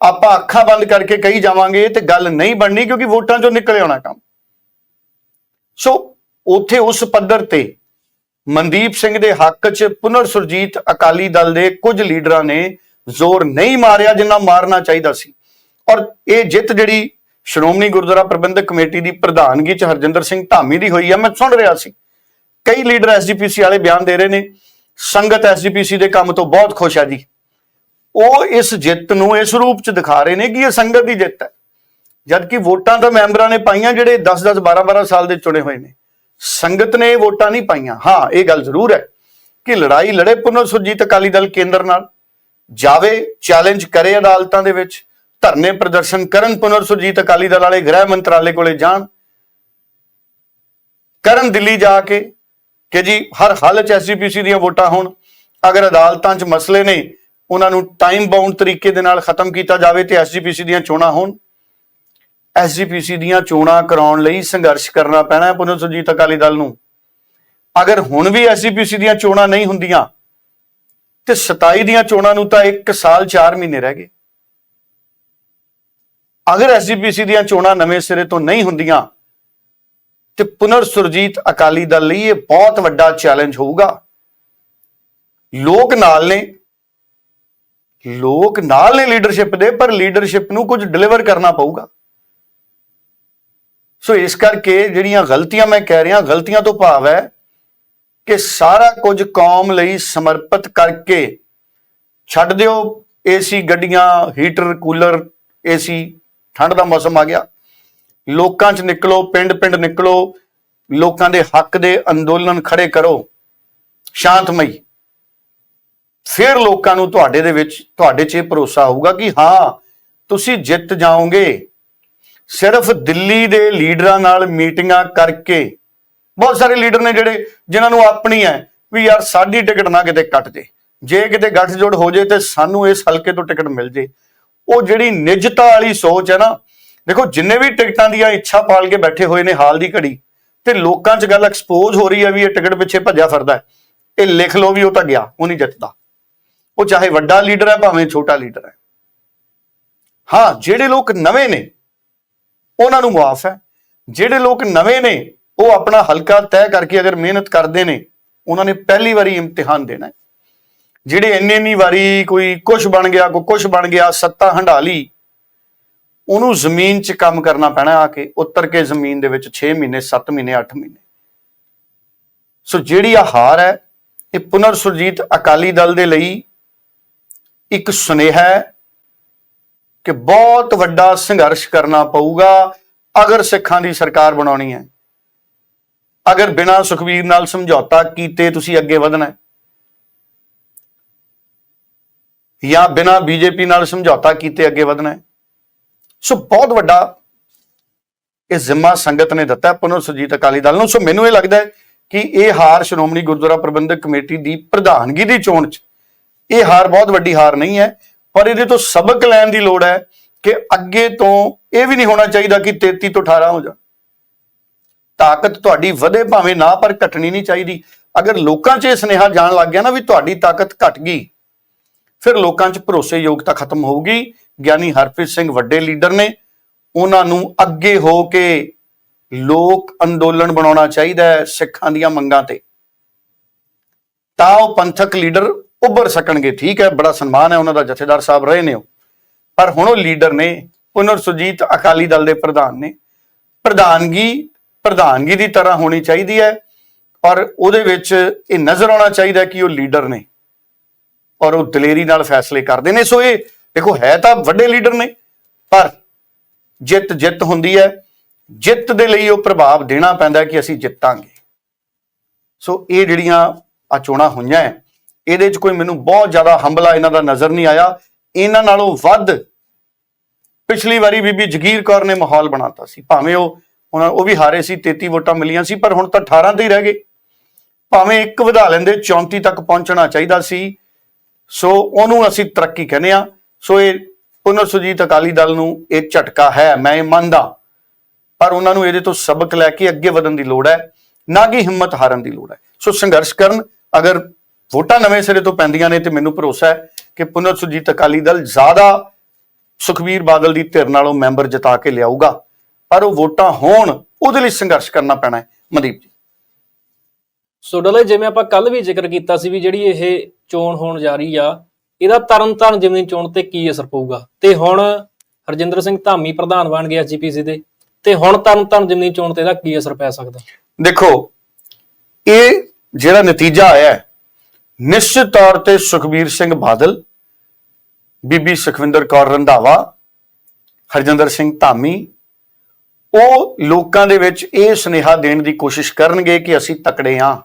ਆਪਾਂ ਅੱਖਾਂ ਬੰਦ ਕਰਕੇ ਕਹੀ ਜਾਵਾਂਗੇ ਤੇ ਗੱਲ ਨਹੀਂ ਬਣਨੀ ਕਿਉਂਕਿ ਵੋਟਾਂ ਚੋਂ ਨਿਕਲ ਆਉਣਾ ਕੰਮ। ਸੋ ਉਥੇ ਉਸ ਪੱਧਰ ਤੇ ਮਨਦੀਪ ਸਿੰਘ ਦੇ ਹੱਕ 'ਚ ਪੁਨਰ ਸੁਰਜੀਤ ਅਕਾਲੀ ਦਲ ਦੇ ਕੁਝ ਲੀਡਰਾਂ ਨੇ ਜ਼ੋਰ ਨਹੀਂ ਮਾਰਿਆ ਜਿੰਨਾ ਮਾਰਨਾ ਚਾਹੀਦਾ ਸੀ। ਔਰ ਇਹ ਜਿੱਤ ਜਿਹੜੀ ਸ਼੍ਰੋਮਣੀ ਗੁਰਦੁਆਰਾ ਪ੍ਰਬੰਧਕ ਕਮੇਟੀ ਦੀ ਪ੍ਰਧਾਨਗੀ 'ਚ ਹਰਜਿੰਦਰ ਸਿੰਘ ਧਾਮੀ ਦੀ ਹੋਈ ਆ, ਮੈਂ ਸੁਣ ਰਿਹਾ ਸੀ। ਕਈ ਲੀਡਰ ਐਸਜੀਪੀਸੀ ਵਾਲੇ ਬਿਆਨ ਦੇ ਰਹੇ ਨੇ। ਸੰਗਤ ਐਸਜੀਪੀਸੀ ਦੇ ਕੰਮ ਤੋਂ ਬਹੁਤ ਖੁਸ਼ ਆ ਜੀ। ਉਹ ਇਸ ਜਿੱਤ ਨੂੰ ਇਸ ਰੂਪ 'ਚ ਦਿਖਾ ਰਹੇ ਨੇ ਕਿ ਇਹ ਸੰਗਤ ਦੀ ਜਿੱਤ ਹੈ। ਜਦਕਿ ਵੋਟਾਂ ਤਾਂ ਮੈਂਬਰਾਂ ਨੇ ਪਾਈਆਂ ਜਿਹੜੇ 10-10 12-12 ਸਾਲ ਦੇ ਚੁਣੇ ਹੋਏ ਨੇ। ਸੰਗਤ ਨੇ ਇਹ ਵੋਟਾਂ ਨਹੀਂ ਪਾਈਆਂ। ਹਾਂ, ਇਹ ਗੱਲ ਜ਼ਰੂਰ ਹੈ ਕਿ ਲੜਾਈ ਲੜੇ ਪੁਨਰ ਸੁਰਜੀਤ ਅਕਾਲੀ ਦਲ ਕੇਂਦਰ ਨਾਲ ਜਾਵੇ ਚੈਲੰਜ ਕਰੇ ਅਦਾਲਤਾਂ ਦੇ ਵਿੱਚ, ਧਰਨੇ ਪ੍ਰਦਰਸ਼ਨ ਕਰਨ ਪੁਨਰ ਸੁਰਜੀਤ ਅਕਾਲੀ ਦਲ ਵਾਲੇ ਗ੍ਰਹਿ ਮੰਤਰਾਲੇ ਕੋਲੇ ਜਾਣ। ਕਰਨ ਦਿੱਲੀ ਜਾ ਕੇ ਕਿ ਜੀ, ਹਰ ਹਾਲਤ 'ਚ ਐਸਜੀਪੀਸੀ ਦੀਆਂ ਵੋਟਾਂ ਹੋਣ। ਅਗਰ ਅਦਾਲਤਾਂ 'ਚ ਮਸਲੇ ਨੇ, ਉਹਨਾਂ ਨੂੰ ਟਾਈਮ ਬਾਉਂਡ ਤਰੀਕੇ ਦੇ ਨਾਲ ਖਤਮ ਕੀਤਾ ਜਾਵੇ ਤੇ ਐਸਜੀਪੀਸੀ ਦੀਆਂ ਚੋਣਾਂ ਹੋਣ। ਐਸਜੀਪੀਸੀ ਦੀਆਂ ਚੋਣਾਂ ਕਰਾਉਣ ਲਈ ਸੰਘਰਸ਼ ਕਰਨਾ ਪੈਣਾ ਹੈ ਪੁਨਰ ਸੁਰਜੀਤ ਅਕਾਲੀ ਦਲ ਨੂੰ। ਅਗਰ ਹੁਣ ਵੀ ਐਸਜੀਪੀਸੀ ਦੀਆਂ ਚੋਣਾਂ ਨਹੀਂ ਹੁੰਦੀਆਂ, ਤੇ 27 ਦੀਆਂ ਚੋਣਾਂ ਨੂੰ ਤਾਂ 1 ਸਾਲ 4 ਮਹੀਨੇ ਰਹਿ ਗਏ। ਅਗਰ ਐਸਜੀਪੀਸੀ ਦੀਆਂ ਚੋਣਾਂ ਨਵੇਂ ਸਿਰੇ ਤੋਂ ਨਹੀਂ ਹੁੰਦੀਆਂ, ਤੇ ਪੁਨਰ ਸੁਰਜੀਤ ਅਕਾਲੀ ਦਲ ਲਈ ਇਹ ਬਹੁਤ ਵੱਡਾ ਚੈਲੰਜ ਹੋਊਗਾ। ਲੋਕ ਨਾਲ ਨੇ, ਲੋਕ ਨਾਲ ਨੇ ਲੀਡਰਸ਼ਿਪ ਦੇ, ਪਰ ਲੀਡਰਸ਼ਿਪ ਨੂੰ ਕੁਝ ਡਿਲੀਵਰ ਕਰਨਾ ਪਊਗਾ। ਸੋ ਇਸ ਕਰਕੇ ਜਿਹੜੀਆਂ ਗਲਤੀਆਂ ਮੈਂ ਕਹਿ ਰਿਹਾ, ਗਲਤੀਆਂ ਤੋਂ ਭਾਵ ਹੈ ਕਿ ਸਾਰਾ ਕੁਝ ਕੌਮ ਲਈ ਸਮਰਪਿਤ ਕਰਕੇ ਛੱਡ ਦਿਓ। ਏਸੀ ਗੱਡੀਆਂ ਹੀਟਰ ਕੂਲਰ ਏਸੀ ਠੰਡ ਦਾ ਮੌਸਮ ਆ ਗਿਆ। ਲੋਕਾਂ 'ਚ ਨਿਕਲੋ, ਪਿੰਡ-ਪਿੰਡ ਨਿਕਲੋ, ਲੋਕਾਂ ਦੇ ਹੱਕ ਦੇ ਅੰਦੋਲਨ ਖੜੇ ਕਰੋ। ਸ਼ਾਂਤਮਈ। ਫਿਰ ਲੋਕਾਂ ਨੂੰ ਤੁਹਾਡੇ ਦੇ ਵਿੱਚ, ਤੁਹਾਡੇ 'ਚ ਇਹ ਭਰੋਸਾ ਹੋਊਗਾ ਕਿ ਹਾਂ, ਤੁਸੀਂ ਜਿੱਤ ਜਾਓਗੇ। ਸਿਰਫ ਦਿੱਲੀ ਦੇ ਲੀਡਰਾਂ ਨਾਲ ਮੀਟਿੰਗਾਂ ਕਰਕੇ ਬਹੁਤ ਸਾਰੇ ਲੀਡਰ ਨੇ ਜਿਹੜੇ, ਜਿਨ੍ਹਾਂ ਨੂੰ ਆਪਣੀ ਹੈ ਵੀ ਯਾਰ ਸਾਡੀ ਟਿਕਟ ਨਾ ਕਿਤੇ ਕੱਟ ਜੇ। ਜੇ ਕਿਤੇ ਗੱਠਜੋੜ ਹੋ ਜੇ ਤੇ ਸਾਨੂੰ ਇਸ ਹਲਕੇ ਤੋਂ ਟਿਕਟ ਮਿਲ ਜੇ। ਉਹ ਜਿਹੜੀ ਨਿਜਤਾ ਵਾਲੀ ਸੋਚ ਹੈ ਨਾ, ਦੇਖੋ ਜਿੰਨੇ ਵੀ ਟਿਕਟਾਂ ਦੀਆਂ ਇੱਛਾ ਪਾਲ ਕੇ ਬੈਠੇ ਹੋਏ ਨੇ ਹਾਲ ਦੀ ਘੜੀ, ਤੇ ਲੋਕਾਂ 'ਚ ਗੱਲ ਐਕਸਪੋਜ਼ ਹੋ ਰਹੀ ਹੈ ਵੀ ਇਹ ਟਿਕਟ ਪਿੱਛੇ ਭੱਜਿਆ ਫਿਰਦਾ ਇਹ ਲਿਖ ਲਓ ਵੀ ਉਹ ਤਾਂ ਗਿਆ, ਉਹ ਨਹੀਂ ਜਿੱਤਦਾ। ਉਹ ਚਾਹੇ ਵੱਡਾ ਲੀਡਰ ਹੈ, ਭਾਵੇਂ ਛੋਟਾ ਲੀਡਰ ਹੈ। ਹਾਂ, ਜਿਹੜੇ ਲੋਕ ਨਵੇਂ ਨੇ ਉਹਨਾਂ ਨੂੰ ਮੁਆਫ ਹੈ। ਜਿਹੜੇ ਲੋਕ ਨਵੇਂ ਨੇ, ਉਹ ਆਪਣਾ ਹਲਕਾ ਤੈਅ ਕਰਕੇ ਅਗਰ ਮਿਹਨਤ ਕਰਦੇ ਨੇ, ਉਹਨਾਂ ਨੇ ਪਹਿਲੀ ਵਾਰੀ ਇਮਤਿਹਾਨ ਦੇਣਾ ਹੈ। ਜਿਹੜੇ ਇੰਨੇ ਇੰਨੀ ਵਾਰੀ ਕੋਈ ਕੁਛ ਬਣ ਗਿਆ, ਕੋਈ ਕੁਛ ਬਣ ਗਿਆ, ਸੱਤਾ ਹੰਡਾ ਲਈ, ਉਹਨੂੰ ਜ਼ਮੀਨ 'ਚ ਕੰਮ ਕਰਨਾ ਪੈਣਾ ਆ ਕੇ, ਉੱਤਰ ਕੇ ਜ਼ਮੀਨ ਦੇ ਵਿੱਚ 6 ਮਹੀਨੇ 7 ਮਹੀਨੇ 8 ਮਹੀਨੇ। ਸੋ ਜਿਹੜੀ ਆ ਹਾਰ ਹੈ, ਇਹ ਪੁਨਰ ਸੁਰਜੀਤ ਅਕਾਲੀ ਦਲ ਦੇ ਲਈ ਇੱਕ ਸੁਨੇਹਾ ਹੈ। ਕਿ ਬਹੁਤ ਵੱਡਾ ਸੰਘਰਸ਼ ਕਰਨਾ ਪਊਗਾ ਅਗਰ ਸਿੱਖਾਂ ਦੀ ਸਰਕਾਰ ਬਣਾਉਣੀ ਹੈ। ਅਗਰ ਬਿਨਾਂ ਸੁਖਵੀਰ ਨਾਲ ਸਮਝੌਤਾ ਕੀਤੇ ਤੁਸੀਂ ਅੱਗੇ ਵਧਣਾ ਹੈ। ਜਾਂ ਬਿਨਾਂ ਬੀਜੇਪੀ ਨਾਲ ਸਮਝੌਤਾ ਕੀਤੇ ਅੱਗੇ ਵਧਣਾ ਸੋ ਬਹੁਤ ਵੱਡਾ ਇਹ ਜ਼ਿੰਮਾ ਸੰਗਤ ਨੇ ਦਿੱਤਾ ਹੈ ਪੁਨਰ ਸੁਰਜੀਤ ਅਕਾਲੀ ਦਲ ਨੂੰ। ਸੋ ਮੈਨੂੰ ਇਹ ਲੱਗਦਾ ਹੈ ਕਿ ਇਹ ਹਾਰ ਸ਼੍ਰੋਮਣੀ ਗੁਰਦੁਆਰਾ ਪ੍ਰਬੰਧਕ ਕਮੇਟੀ ਦੀ ਪ੍ਰਧਾਨਗੀ ਦੀ ਚੋਣ 'ਚ ਇਹ ਹਾਰ ਬਹੁਤ ਵੱਡੀ ਹਾਰ ਨਹੀਂ ਹੈ। ਪਰ ਇਹਦੇ ਤੋਂ ਸਬਕ ਲੈਣ ਦੀ ਲੋੜ ਹੈ ਕਿ ਅੱਗੇ ਤੋਂ ਇਹ ਵੀ ਨਹੀਂ ਹੋਣਾ ਚਾਹੀਦਾ ਕਿ 33 ਤੋਂ 18 ਹੋ ਜਾ ਤਾਕਤ ਤੁਹਾਡੀ ਵਧੇ ਭਾਵੇਂ ਨਾ, ਪਰ ਘਟਣੀ ਨਹੀਂ ਚਾਹੀਦੀ। ਅਗਰ ਲੋਕਾਂ 'ਚ ਇਹ ਸੁਨੇਹਾ ਜਾਣ ਲੱਗ ਗਿਆ ਨਾ ਵੀ ਤੁਹਾਡੀ ਤਾਕਤ ਘਟ ਗਈ, ਫਿਰ ਲੋਕਾਂ 'ਚ ਭਰੋਸੇਯੋਗਤਾ ਖਤਮ ਹੋਊਗੀ। ਗਿਆਨੀ ਹਰਪ੍ਰੀਤ ਸਿੰਘ ਵੱਡੇ ਲੀਡਰ ਨੇ ਉਹਨਾਂ ਨੂੰ ਅੱਗੇ ਹੋ ਕੇ ਲੋਕ ਅੰਦੋਲਨ ਬਣਾਉਣਾ ਚਾਹੀਦਾ ਹੈ ਸਿੱਖਾਂ ਦੀਆਂ ਮੰਗਾਂ ਤੇ। ਤਾਂ ਉਹ ਪੰਥਕ ਲੀਡਰ ਉੱਭਰ ਸਕਣਗੇ ਠੀਕ ਹੈ ਬੜਾ ਸਨਮਾਨ ਹੈ ਉਹਨਾਂ ਦਾ ਜਥੇਦਾਰ ਸਾਹਿਬ ਰਹੇ ਨੇ ਉਹ। ਪਰ ਹੁਣ ਉਹ ਲੀਡਰ ਨੇ ਪੁਨਰ ਸੁਜੀਤ ਅਕਾਲੀ ਦਲ ਦੇ ਪ੍ਰਧਾਨ ਨੇ। ਪ੍ਰਧਾਨਗੀ ਪ੍ਰਧਾਨਗੀ ਦੀ ਤਰ੍ਹਾਂ ਹੋਣੀ ਚਾਹੀਦੀ ਹੈ ਔਰ ਉਹਦੇ ਵਿੱਚ ਇਹ ਨਜ਼ਰ ਆਉਣਾ ਚਾਹੀਦਾ ਕਿ ਉਹ ਲੀਡਰ ਨੇ। ਔਰ ਉਹ ਦਲੇਰੀ ਨਾਲ ਫੈਸਲੇ ਕਰਦੇ ਨੇ। ਸੋ ਇਹ ਦੇਖੋ ਹੈ ਤਾਂ ਵੱਡੇ ਲੀਡਰ ਨੇ ਪਰ ਜਿੱਤ ਜਿੱਤ ਹੁੰਦੀ ਹੈ। ਜਿੱਤ ਦੇ ਲਈ ਉਹ ਪ੍ਰਭਾਵ ਦੇਣਾ ਪੈਂਦਾ ਕਿ ਅਸੀਂ ਜਿੱਤਾਂਗੇ। ਸੋ ਇਹ ਜਿਹੜੀਆਂ ਆ ਚੋਣਾਂ ਹੋਈਆਂ ਹੈ, ਇਹਦੇ 'ਚ ਕੋਈ ਮੈਨੂੰ ਬਹੁਤ ਜ਼ਿਆਦਾ ਹੰਬਲਾ ਇਹਨਾਂ ਦਾ ਨਜ਼ਰ ਨਹੀਂ ਆਇਆ। ਇਹਨਾਂ ਨਾਲੋਂ ਵੱਧ ਪਿਛਲੀ ਵਾਰੀ ਬੀਬੀ ਜਗੀਰ ਕੌਰ ਨੇ ਮਾਹੌਲ ਬਣਾਤਾ ਸੀ। ਭਾਵੇਂ ਉਹ ਉਹਨਾਂ ਉਹ ਵੀ ਹਾਰੇ ਸੀ 33 ਵੋਟਾਂ ਮਿਲੀਆਂ ਸੀ, ਪਰ ਹੁਣ ਤਾਂ 18 ਤੇ ਹੀ ਰਹਿ ਗਏ। ਭਾਵੇਂ ਇੱਕ ਵਧਾ ਲੈਂਦੇ 34 ਤੱਕ ਪਹੁੰਚਣਾ ਚਾਹੀਦਾ ਸੀ। ਸੋ ਉਹਨੂੰ ਅਸੀਂ ਤਰੱਕੀ ਕਹਿੰਦੇ ਆ ਸੋ ਇਹ ਪੁਨਰ ਸੁਜੀਤ ਅਕਾਲੀ ਦਲ ਨੂੰ ਇਹ ਝਟਕਾ ਹੈ, ਮੈਂ ਇਹ ਮੰਨਦਾ। ਪਰ ਉਹਨਾਂ ਨੂੰ ਇਹਦੇ ਤੋਂ ਸਬਕ ਲੈ ਕੇ ਅੱਗੇ ਵਧਣ ਦੀ ਲੋੜ ਹੈ, ਨਾ ਕਿ ਹਿੰਮਤ ਹਾਰਨ ਦੀ ਲੋੜ ਹੈ। ਸੋ ਸੰਘਰਸ਼ ਕਰਨ, ਅਗਰ ਵੋਟਾਂ ਨਵੇਂ ਸਿਰੇ ਤੋਂ ਪੈਂਦੀਆਂ ਨੇ ਤੇ ਮੈਨੂੰ ਭਰੋਸਾ ਹੈ ਕਿ ਪੁਨਰ ਸੁਜੀਤ ਅਕਾਲੀ ਦਲ ਜ਼ਿਆਦਾ ਸੁਖਵੀਰ ਬਾਦਲ ਦੀ ਧਿਰ ਨਾਲੋਂ ਮੈਂਬਰ ਜਿਤਾ ਕੇ ਲਿਆਊਗਾ। ਪਰ ਉਹ ਵੋਟਾਂ ਹੋਣ ਉਹਦੇ ਲਈ ਸੰਘਰਸ਼ ਕਰਨਾ ਪੈਣਾ ਹੈ। ਮਨਦੀਪ ਜੀ। ਸੋ ਡਲੇ ਜਿਵੇਂ ਆਪਾਂ ਕੱਲ ਵੀ ਜ਼ਿਕਰ ਕੀਤਾ ਸੀ ਵੀ ਜਿਹੜੀ ਇਹ ਚੋਣ ਹੋਣ ਜਾ ਰਹੀ ਆ ਇਹਦਾ ਤਰਨਤਾਰਨ ਜਿਮਨੀ ਚੋਣ ਤੇ ਕੀ ਅਸਰ ਪਊਗਾ? ਤੇ ਹੁਣ ਹਰਜਿੰਦਰ ਸਿੰਘ ਧਾਮੀ ਪ੍ਰਧਾਨ ਬਣ ਗਏ ਐਸਜੀਪੀਸੀ ਦੇ ਤੇ ਹੁਣ ਤਰਨਤਾਰਨ ਜਿਮਨੀ ਚੋਣ ਤੇ ਇਹਦਾ ਕੀ ਅਸਰ ਪੈ ਸਕਦਾ? ਦੇਖੋ ਇਹ ਜਿਹੜਾ ਨਤੀਜਾ ਆਇਆ ਹੈ, ਨਿਸ਼ਚਿਤ ਤੌਰ ਤੇ ਸੁਖਬੀਰ ਸਿੰਘ ਬਾਦਲ, ਬੀਬੀ ਸੁਖਵਿੰਦਰ ਕੌਰ ਰੰਧਾਵਾ, ਹਰਜਿੰਦਰ ਸਿੰਘ ਧਾਮੀ, ਉਹ ਲੋਕਾਂ ਦੇ ਵਿੱਚ ਇਹ ਸੁਨੇਹਾ ਦੇਣ ਦੀ ਕੋਸ਼ਿਸ਼ ਕਰਨਗੇ ਕਿ ਅਸੀਂ ਤਕੜੇ ਹਾਂ।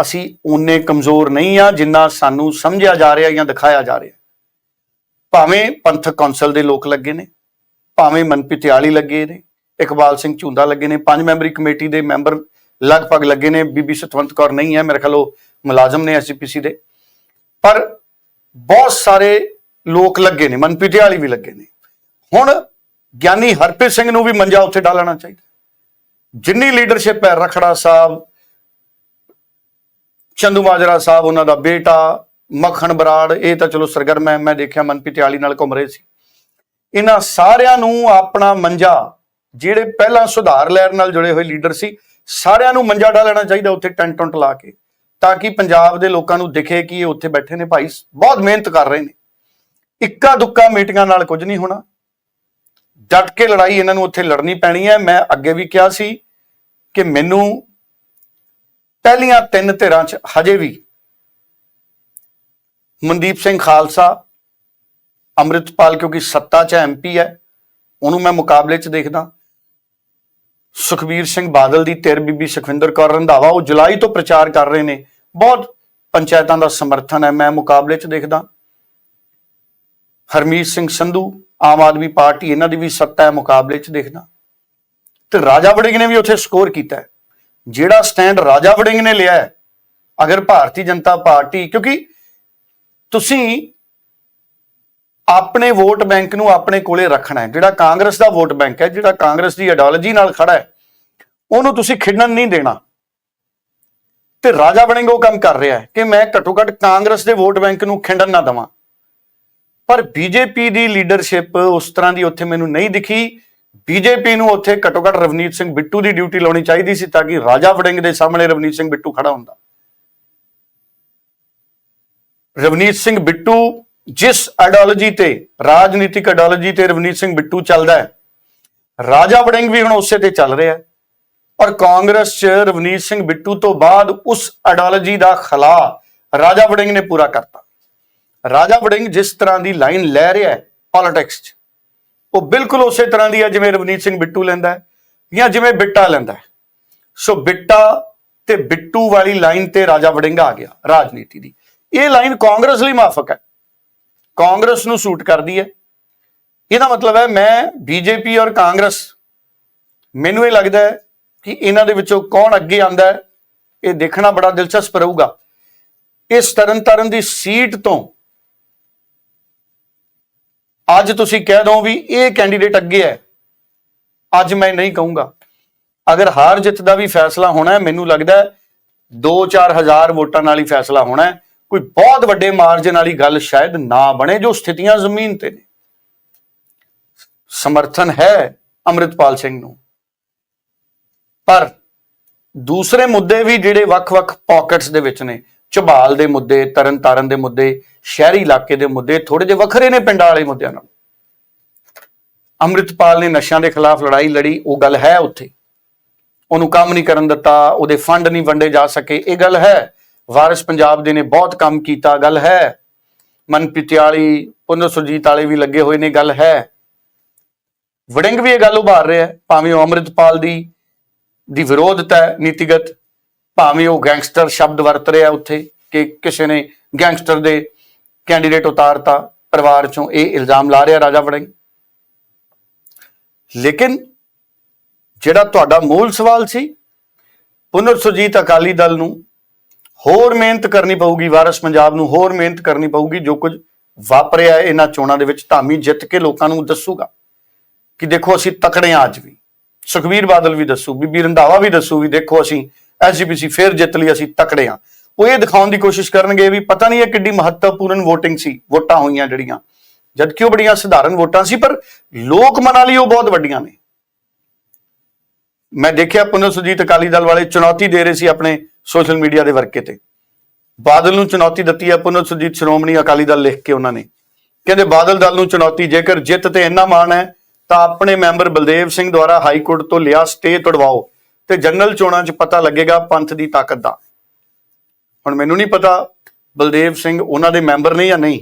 ਅਸੀਂ ਉਨੇ ਕਮਜ਼ੋਰ ਨਹੀਂ ਆ ਜਿੰਨਾ ਸਾਨੂੰ ਸਮਝਿਆ ਜਾ ਰਿਹਾ ਜਾਂ ਦਿਖਾਇਆ ਜਾ ਰਿਹਾ। ਭਾਵੇਂ ਪੰਥਕ ਕੌਂਸਲ ਦੇ ਲੋਕ ਲੱਗੇ ਨੇ, ਭਾਵੇਂ ਮਨਪ੍ਰੀਤ ਆਲੀ ਲੱਗੇ ਨੇ, ਇਕਬਾਲ ਸਿੰਘ ਝੁੰਦਾ ਲੱਗੇ ਨੇ, ਪੰਜ ਮੈਂਬਰੀ ਕਮੇਟੀ ਦੇ ਮੈਂਬਰ ਲਗਭਗ ਲੱਗੇ ਨੇ, ਬੀਬੀ ਸਤਵੰਤ ਕੌਰ ਨਹੀਂ ਹੈ, ਮੇਰੇ ਖਿਆਲ ਉਹ ਮੁਲਾਜ਼ਮ ਨੇ ਐਸਜੀਪੀਸੀ ਦੇ। ਪਰ ਬਹੁਤ ਸਾਰੇ ਲੋਕ ਲੱਗੇ ਨੇ, ਮਨਪ੍ਰੀਤ ਆਲੀ ਵੀ ਲੱਗੇ ਨੇ। ਹੁਣ ਗਿਆਨੀ ਹਰਪ੍ਰੀਤ ਸਿੰਘ ਨੂੰ ਵੀ ਮੰਜਾ ਉੱਥੇ ਡਾਲਣਾ ਚਾਹੀਦਾ। ਜਿੰਨੀ ਲੀਡਰਸ਼ਿਪ ਹੈ, ਰਖੜਾ ਸਾਹਿਬ, ਚੰਦੂ ਮਾਜਰਾ ਸਾਹਿਬ, ਉਹਨਾਂ ਦਾ ਬੇਟਾ, ਮੱਖਣ ਬਰਾੜ, ਇਹ ਤਾਂ ਚਲੋ ਸਰਗਰਮ ਹੈ, ਮੈਂ ਦੇਖਿਆ ਮਨਪ੍ਰੀਤ ਆਲੀ ਨਾਲ ਘੁੰਮ ਰਹੇ ਸੀ। ਇਹਨਾਂ ਸਾਰਿਆਂ ਨੂੰ ਆਪਣਾ ਮੰਜਾ, ਜਿਹੜੇ ਪਹਿਲਾਂ ਸੁਧਾਰ ਲਹਿਰ ਨਾਲ ਜੁੜੇ ਹੋਏ ਲੀਡਰ ਸੀ, ਸਾਰਿਆਂ ਨੂੰ ਮੰਜਾ ਡਾ ਲੈਣਾ ਚਾਹੀਦਾ ਉੱਥੇ ਟੈਂਟ ਟੁੰਟ ਲਾ ਕੇ। ਤਾਂ ਕਿ ਪੰਜਾਬ ਦੇ ਲੋਕਾਂ ਨੂੰ ਦਿਖੇ ਕਿ ਇਹ ਉੱਥੇ ਬੈਠੇ ਨੇ ਭਾਈ, ਬਹੁਤ ਮਿਹਨਤ ਕਰ ਰਹੇ ਨੇ। ਇੱਕਾ ਦੁੱਕਾ ਮੀਟਿੰਗਾਂ ਨਾਲ ਕੁਝ ਨਹੀਂ ਹੋਣਾ। ਡਟ ਕੇ ਲੜਾਈ ਇਹਨਾਂ ਨੂੰ ਉੱਥੇ ਲੜਨੀ ਪੈਣੀ ਹੈ। ਮੈਂ ਅੱਗੇ ਵੀ ਕਿਹਾ ਸੀ ਕਿ ਮੈਨੂੰ ਪਹਿਲੀਆਂ ਤਿੰਨ ਧਿਰਾਂ 'ਚ ਹਜੇ ਵੀ ਮਨਦੀਪ ਸਿੰਘ ਖਾਲਸਾ, ਅੰਮ੍ਰਿਤਪਾਲ ਕਿਉਂਕਿ ਸੱਤਾ 'ਚ ਐਮਪੀ ਹੈ, ਉਹਨੂੰ ਮੈਂ ਮੁਕਾਬਲੇ 'ਚ ਦੇਖਦਾ। ਸੁਖਬੀਰ ਸਿੰਘ ਬਾਦਲ ਦੀ ਧਿਰ ਬੀਬੀ ਸੁਖਵਿੰਦਰ ਕੌਰ ਰੰਧਾਵਾ, ਉਹ ਜੁਲਾਈ ਤੋਂ ਪ੍ਰਚਾਰ ਕਰ ਰਹੇ ਨੇ। ਬਹੁਤ ਪੰਚਾਇਤਾਂ ਦਾ ਸਮਰਥਨ ਹੈ, ਮੈਂ ਮੁਕਾਬਲੇ 'ਚ ਦੇਖਦਾ। ਹਰਮੀਤ ਸਿੰਘ ਸੰਧੂ, ਆਮ ਆਦਮੀ ਪਾਰਟੀ, ਇਹਨਾਂ ਦੀ ਵੀ ਸੱਤਾ ਹੈ, ਮੁਕਾਬਲੇ 'ਚ ਦੇਖਦਾ। ਤੇ ਰਾਜਾ ਵੜਿੰਗ ਨੇ ਵੀ ਉੱਥੇ ਸਕੋਰ ਕੀਤਾ ਜਿਹੜਾ ਸਟੈਂਡ ਰਾਜਾ ਵੜਿੰਗ ਨੇ ਲਿਆ ਹੈ, ਅਗਰ ਭਾਰਤੀ ਜਨਤਾ ਪਾਰਟੀ, ਕਿਉਂਕਿ ਤੁਸੀਂ ਆਪਣੇ ਵੋਟ ਬੈਂਕ ਨੂੰ ਆਪਣੇ ਕੋਲੇ ਰੱਖਣਾ ਹੈ। ਜਿਹੜਾ ਕਾਂਗਰਸ ਦਾ ਵੋਟ ਬੈਂਕ ਹੈ, ਜਿਹੜਾ ਕਾਂਗਰਸ ਦੀ ਆਈਡੀਓਲੋਜੀ ਨਾਲ ਖੜਾ ਹੈ, ਉਹਨੂੰ ਤੁਸੀਂ ਖਿੰਡਣ ਨਹੀਂ ਦੇਣਾ। ਤੇ ਰਾਜਾ ਵੜਿੰਗ ਉਹ ਕੰਮ ਕਰ ਰਿਹਾ ਹੈ ਕਿ ਮੈਂ ਘੱਟੋ ਘੱਟ ਕਾਂਗਰਸ ਦੇ ਵੋਟ ਬੈਂਕ ਨੂੰ ਖਿੰਡਣ ਨਾ ਦਵਾਂ। ਪਰ ਬੀਜੇਪੀ ਦੀ ਲੀਡਰਸ਼ਿਪ ਉਸ ਤਰ੍ਹਾਂ ਦੀ ਉੱਥੇ ਮੈਨੂੰ ਨਹੀਂ ਦਿਖੀ। ਬੀਜੇਪੀ ਨੂੰ ਉੱਥੇ ਘੱਟੋ ਘੱਟ ਰਵਨੀਤ ਸਿੰਘ ਬਿੱਟੂ ਦੀ ਡਿਊਟੀ ਲਾਉਣੀ ਚਾਹੀਦੀ ਸੀ ਤਾਂ ਕਿ ਰਾਜਾ ਵੜਿੰਗ ਦੇ ਸਾਹਮਣੇ ਰਵਨੀਤ ਸਿੰਘ ਬਿੱਟੂ ਖੜਾ ਹੁੰਦਾ। ਰਵਨੀਤ ਸਿੰਘ ਬਿੱਟੂ ਜਿਸ ਆਈਡੀਓਲੋਜੀ ਤੇ, ਰਾਜਨੀਤਿਕ ਆਈਡੀਓਲੋਜੀ ਤੇ ਰਵਨੀਤ ਸਿੰਘ ਬਿੱਟੂ ਚੱਲਦਾ ਹੈ, ਰਾਜਾ ਵੜਿੰਗ ਵੀ ਹੁਣ ਉਸੇ ਤੇ ਚੱਲ ਰਿਹਾ ਹੈ। ਔਰ ਕਾਂਗਰਸ 'ਚ ਰਵਨੀਤ ਸਿੰਘ ਬਿੱਟੂ ਤੋਂ ਬਾਅਦ ਉਸ ਆਈਡੀਓਲੋਜੀ ਦਾ ਖਲਾ ਰਾਜਾ ਵੜਿੰਗ ਨੇ ਪੂਰਾ ਕਰਤਾ। ਰਾਜਾ ਵੜਿੰਗ ਜਿਸ ਤਰ੍ਹਾਂ ਦੀ ਲਾਈਨ ਲੈ ਰਿਹਾ ਹੈ ਪੋਲਿਟਿਕਸ 'ਚ, ਉਹ ਬਿਲਕੁਲ ਉਸੇ ਤਰ੍ਹਾਂ ਦੀ ਹੈ ਜਿਵੇਂ ਰਵਨੀਤ ਸਿੰਘ ਬਿੱਟੂ ਲੈਂਦਾ ਹੈ ਜਾਂ ਜਿਵੇਂ ਬਿੱਟਾ ਲੈਂਦਾ ਹੈ। ਸੋ ਬਿੱਟਾ ਤੇ ਬਿੱਟੂ ਵਾਲੀ ਲਾਈਨ ਤੇ ਰਾਜਾ ਵੜਿੰਗ ਆ ਗਿਆ ਰਾਜਨੀਤੀ ਦੀ। ਇਹ ਲਾਈਨ ਕਾਂਗਰਸ ਲਈ ਮਾਫਕ ਹੈ। ਕਾਂਗਰਸ ਨੂੰ ਸੂਟ ਕਰਦੀ ਹੈ। ਇਹਦਾ ਮਤਲਬ ਹੈ, ਮੈਂ ਬੀਜੇਪੀ ਔਰ ਕਾਂਗਰਸ, ਮੈਨੂੰ ਇਹ ਲੱਗਦਾ ਹੈ ਕਿ ਇਹਨਾਂ ਦੇ ਵਿੱਚੋਂ ਕੌਣ ਅੱਗੇ ਆਂਦਾ ਹੈ, ਇਹ ਦੇਖਣਾ ਬੜਾ ਦਿਲਚਸਪ ਰਹੂਗਾ। ਇਸ ਤਰਨਤਾਰਨ ਦੀ ਸੀਟ ਤੋਂ ਅੱਜ ਤੁਸੀਂ ਕਹਿ ਦੋ ਵੀ ਇਹ ਕੈਂਡੀਡੇਟ ਅੱਗੇ ਹੈ। ਅੱਜ ਮੈਂ ਨਹੀਂ ਕਹੂੰਗਾ। ਅਗਰ ਹਾਰ ਜਿੱਤ ਦਾ ਵੀ ਫੈਸਲਾ ਹੋਣਾ ਹੈ, ਮੈਨੂੰ ਲੱਗਦਾ ਹੈ 2-4 ਹਜ਼ਾਰ ਵੋਟਾਂ ਨਾਲ ਹੀ ਫੈਸਲਾ ਹੋਣਾ ਹੈ। ਕੋਈ ਬਹੁਤ ਵੱਡੇ ਮਾਰਜਨ ਵਾਲੀ ਗੱਲ ਸ਼ਾਇਦ ਨਾ ਬਣੇ ਜੋ ਸਥਿਤੀਆਂ ਜ਼ਮੀਨ ਤੇ ਨੇ। ਸਮਰਥਨ ਹੈ ਅੰਮ੍ਰਿਤਪਾਲ ਸਿੰਘ ਨੂੰ। ਪਰ ਦੂਸਰੇ ਮੁੱਦੇ ਵੀ ਜਿਹੜੇ ਵੱਖ-ਵੱਖ ਪਾਕਟਸ ਦੇ ਵਿੱਚ ਨੇ, ਝਬਾਲ ਦੇ ਮੁੱਦੇ, ਤਰਨਤਾਰਨ ਦੇ ਮੁੱਦੇ, ਸ਼ਹਿਰੀ ਇਲਾਕੇ ਦੇ ਮੁੱਦੇ ਥੋੜੇ ਜਿਹੇ ਵੱਖਰੇ ਨੇ ਪਿੰਡਾਂ ਵਾਲੇ ਮੁੱਦਿਆਂ ਨਾਲ। ਅੰਮ੍ਰਿਤਪਾਲ ਨੇ ਨਸ਼ਿਆਂ ਦੇ ਖਿਲਾਫ ਲੜਾਈ ਲੜੀ, ਉਹ ਗੱਲ ਹੈ ਉੱਥੇ। ਉਹਨੂੰ ਕੰਮ ਨਹੀਂ ਕਰਨ ਦਿੱਤਾ, ਉਹਦੇ ਫੰਡ ਨਹੀਂ ਵੰਡੇ ਜਾ ਸਕੇ, ਇਹ ਗੱਲ ਹੈ। ਵਾਰਿਸ ਪੰਜਾਬ ਦੇ ਨੇ ਬਹੁਤ ਕੰਮ ਕੀਤਾ, ਗੱਲ ਹੈ। ਮਨਪ੍ਰੀਤ ਵਾਲੀ ਪੁੰਦਰ ਸੁਰਜੀਤ ਵਾਲੇ ਵੀ ਲੱਗੇ ਹੋਏ ਨੇ, ਗੱਲ ਹੈ। ਵੜਿੰਗ ਵੀ ਇਹ ਗੱਲ ਉਭਾਰ ਰਿਹਾ ਭਾਵੇਂ ਉਹ ਅੰਮ੍ਰਿਤਪਾਲ ਦੀ ਦੀ ਵਿਰੋਧਤਾ ਹੈ, ਨੀਤੀਗਤ, ਭਾਵੇਂ ਉਹ ਗੈਂਗਸਟਰ ਸ਼ਬਦ ਵਰਤ ਰਿਹਾ ਉੱਥੇ ਕਿ ਕਿਸੇ ਨੇ ਗੈਂਗਸਟਰ ਦੇ ਕੈਂਡੀਡੇਟ ਉਤਾਰਤਾ, ਪਰਿਵਾਰ ਚੋਂ ਇਹ ਇਲਜ਼ਾਮ ਲਾ ਰਿਹਾ ਰਾਜਾ ਵੜਿੰਗ। ਲੇਕਿਨ ਜਿਹੜਾ ਤੁਹਾਡਾ ਮੂਲ ਸਵਾਲ ਸੀ ਪੁਨਰ ਸੁਰਜੀਤ ਅਕਾਲੀ ਦਲ ਨੂੰ ਹੋਰ ਮਿਹਨਤ ਕਰਨੀ ਪਊਗੀ, ਵਾਰਸ ਪੰਜਾਬ ਨੂੰ ਹੋਰ ਮਿਹਨਤ ਕਰਨੀ ਪਊਗੀ, ਜੋ ਕੁਝ ਵਾਪਰਿਆ ਇਹਨਾਂ ਚੋਣਾਂ ਦੇ ਵਿੱਚ ਧਾਮੀ ਜਿੱਤ ਕੇ ਲੋਕਾਂ ਨੂੰ ਦੱਸੂਗਾ। ਕਿ ਦੇਖੋ ਅਸੀਂ ਤਕੜੇ ਹਾਂ ਅੱਜ ਵੀ। ਸੁਖਵੀਰ ਬਾਦਲ ਵੀ ਦੱਸੂ, ਬੀਬੀ ਰੰਧਾਵਾ ਵੀ ਦੱਸੂ ਵੀ ਦੇਖੋ ਅਸੀਂ ਐਸਜੀਪੀਸੀ ਫੇਰ ਜਿੱਤ ਲਈ ਅਸੀਂ ਤਕੜੇ ਹਾਂ। ਉਹ ਇਹ ਦਿਖਾਉਣ ਦੀ ਕੋਸ਼ਿਸ਼ ਕਰਨਗੇ ਵੀ ਪਤਾ ਨਹੀਂ ਇਹ ਕਿੱਡੀ ਮਹੱਤਵਪੂਰਨ ਵੋਟਿੰਗ ਸੀ, ਵੋਟਾਂ ਹੋਈਆਂ ਜਿਹੜੀਆਂ। ਜਦਕਿ ਉਹ ਬੜੀਆਂ ਸਧਾਰਨ ਵੋਟਾਂ ਸੀ, ਪਰ ਲੋਕ ਮਨਾਂ ਲਈ ਉਹ ਬਹੁਤ ਵੱਡੀਆਂ ਨੇ। ਮੈਂ ਦੇਖਿਆ ਪੁਨਰ ਸੁਜੀਤ ਅਕਾਲੀ ਦਲ ਵਾਲੇ ਚੁਣੌਤੀ ਦੇ ਰਹੇ ਸੀ ਆਪਣੇ ਸੋਸ਼ਲ ਮੀਡੀਆ ਦੇ ਵਰਕੇ ਤੇ। ਬਾਦਲ ਨੂੰ ਚੁਣੌਤੀ ਦਿੱਤੀ ਹੈ ਪੁਨਰ ਸੁਜੀਤ ਸ਼੍ਰੋਮਣੀ ਅਕਾਲੀ ਦਲ ਲਿਖ ਕੇ ਉਹਨਾਂ ਨੇ। ਕਹਿੰਦੇ, ਬਾਦਲ ਦਲ ਨੂੰ ਚੁਣੌਤੀ ਜੇਕਰ ਜਿੱਤ ਤੇ ਇੰਨਾ ਮਾਣ ਹੈ, ਤਾਂ ਆਪਣੇ ਮੈਂਬਰ ਬਲਦੇਵ ਸਿੰਘ ਦੁਆਰਾ ਹਾਈ ਕੋਰਟ ਤੋਂ ਲਿਆ ਸਟੇ ਤੁੜਵਾਓ ਤੇ ਜਨਰਲ ਚੋਣਾਂ 'ਚ ਪਤਾ ਲੱਗੇਗਾ ਪੰਥ ਦੀ ਤਾਕਤ ਦਾ। ਹੁਣ ਮੈਨੂੰ ਨਹੀਂ ਪਤਾ ਬਲਦੇਵ ਸਿੰਘ ਉਹਨਾਂ ਦੇ ਮੈਂਬਰ ਨੇ ਜਾਂ ਨਹੀਂ,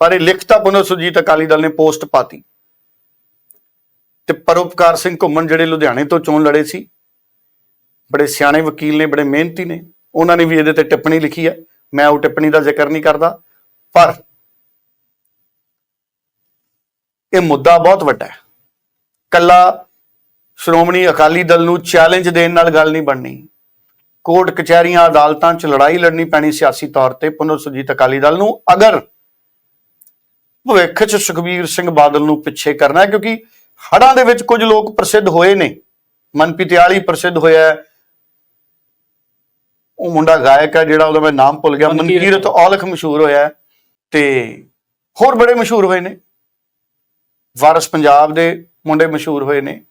ਪਰ ਇਹ ਲਿਖਤਾ ਪੁਨਰ ਸੁਜੀਤ ਅਕਾਲੀ ਦਲ ਨੇ ਪੋਸਟ ਪਾਤੀ। ਤੇ ਪਰਉਪਕਾਰ ਸਿੰਘ ਘੁੰਮਣ ਜਿਹੜੇ ਲੁਧਿਆਣੇ ਤੋਂ ਚੋਣ ਲੜੇ ਸੀ ਬੜੇ ਸਿਆਣੇ ਵਕੀਲ ਨੇ, ਬੜੇ ਮਿਹਨਤੀ ਨੇ। ਉਹਨਾਂ ਨੇ ਵੀ ਇਹਦੇ ਤੇ ਟਿੱਪਣੀ ਲਿਖੀ ਹੈ ਮੈਂ ਉਹ ਟਿੱਪਣੀ ਦਾ ਜ਼ਿਕਰ ਨਹੀਂ ਕਰਦਾ। ਪਰ ਇਹ ਮੁੱਦਾ ਬਹੁਤ ਵੱਡਾ ਹੈ। ਕੱਲਾ ਸ਼੍ਰੋਮਣੀ ਅਕਾਲੀ ਦਲ ਨੂੰ ਚੈਲੰਜ ਦੇਣ ਨਾਲ ਗੱਲ ਨਹੀਂ ਬਣਨੀ। ਕੋਰਟ ਕਚਹਿਰੀਆਂ, ਅਦਾਲਤਾਂ 'ਚ ਲੜਾਈ ਲੜਨੀ ਪੈਣੀ ਸਿਆਸੀ ਤੌਰ ਤੇ ਪੁਨਰ ਸੁਜੀਤ ਅਕਾਲੀ ਦਲ ਨੂੰ। ਅਗਰ ਭਵਿੱਖ 'ਚ ਸੁਖਬੀਰ ਸਿੰਘ ਬਾਦਲ ਨੂੰ ਪਿੱਛੇ ਕਰਨਾ ਕਿਉਂਕਿ ਹੜਾਂ ਦੇ ਵਿੱਚ ਕੁਝ ਲੋਕ ਪ੍ਰਸਿੱਧ ਹੋਏ ਨੇ। ਮਨਪ੍ਰੀਤ ਆਲੀ ਪ੍ਰਸਿੱਧ ਹੋਇਆ ਉਹ ਮੁੰਡਾ ਗਾਇਕ ਹੈ ਜਿਹੜਾ ਉਹਦਾ ਮੈਂ ਨਾਮ ਭੁੱਲ ਗਿਆ ਮਨਕੀਰਤ। ਔਲਖ ਮਸ਼ਹੂਰ ਹੋਇਆ ਤੇ ਹੋਰ ਬੜੇ ਮਸ਼ਹੂਰ ਹੋਏ ਨੇ। ਵਾਰਿਸ ਪੰਜਾਬ ਦੇ ਮੁੰਡੇ ਮਸ਼ਹੂਰ ਹੋਏ ਨੇ।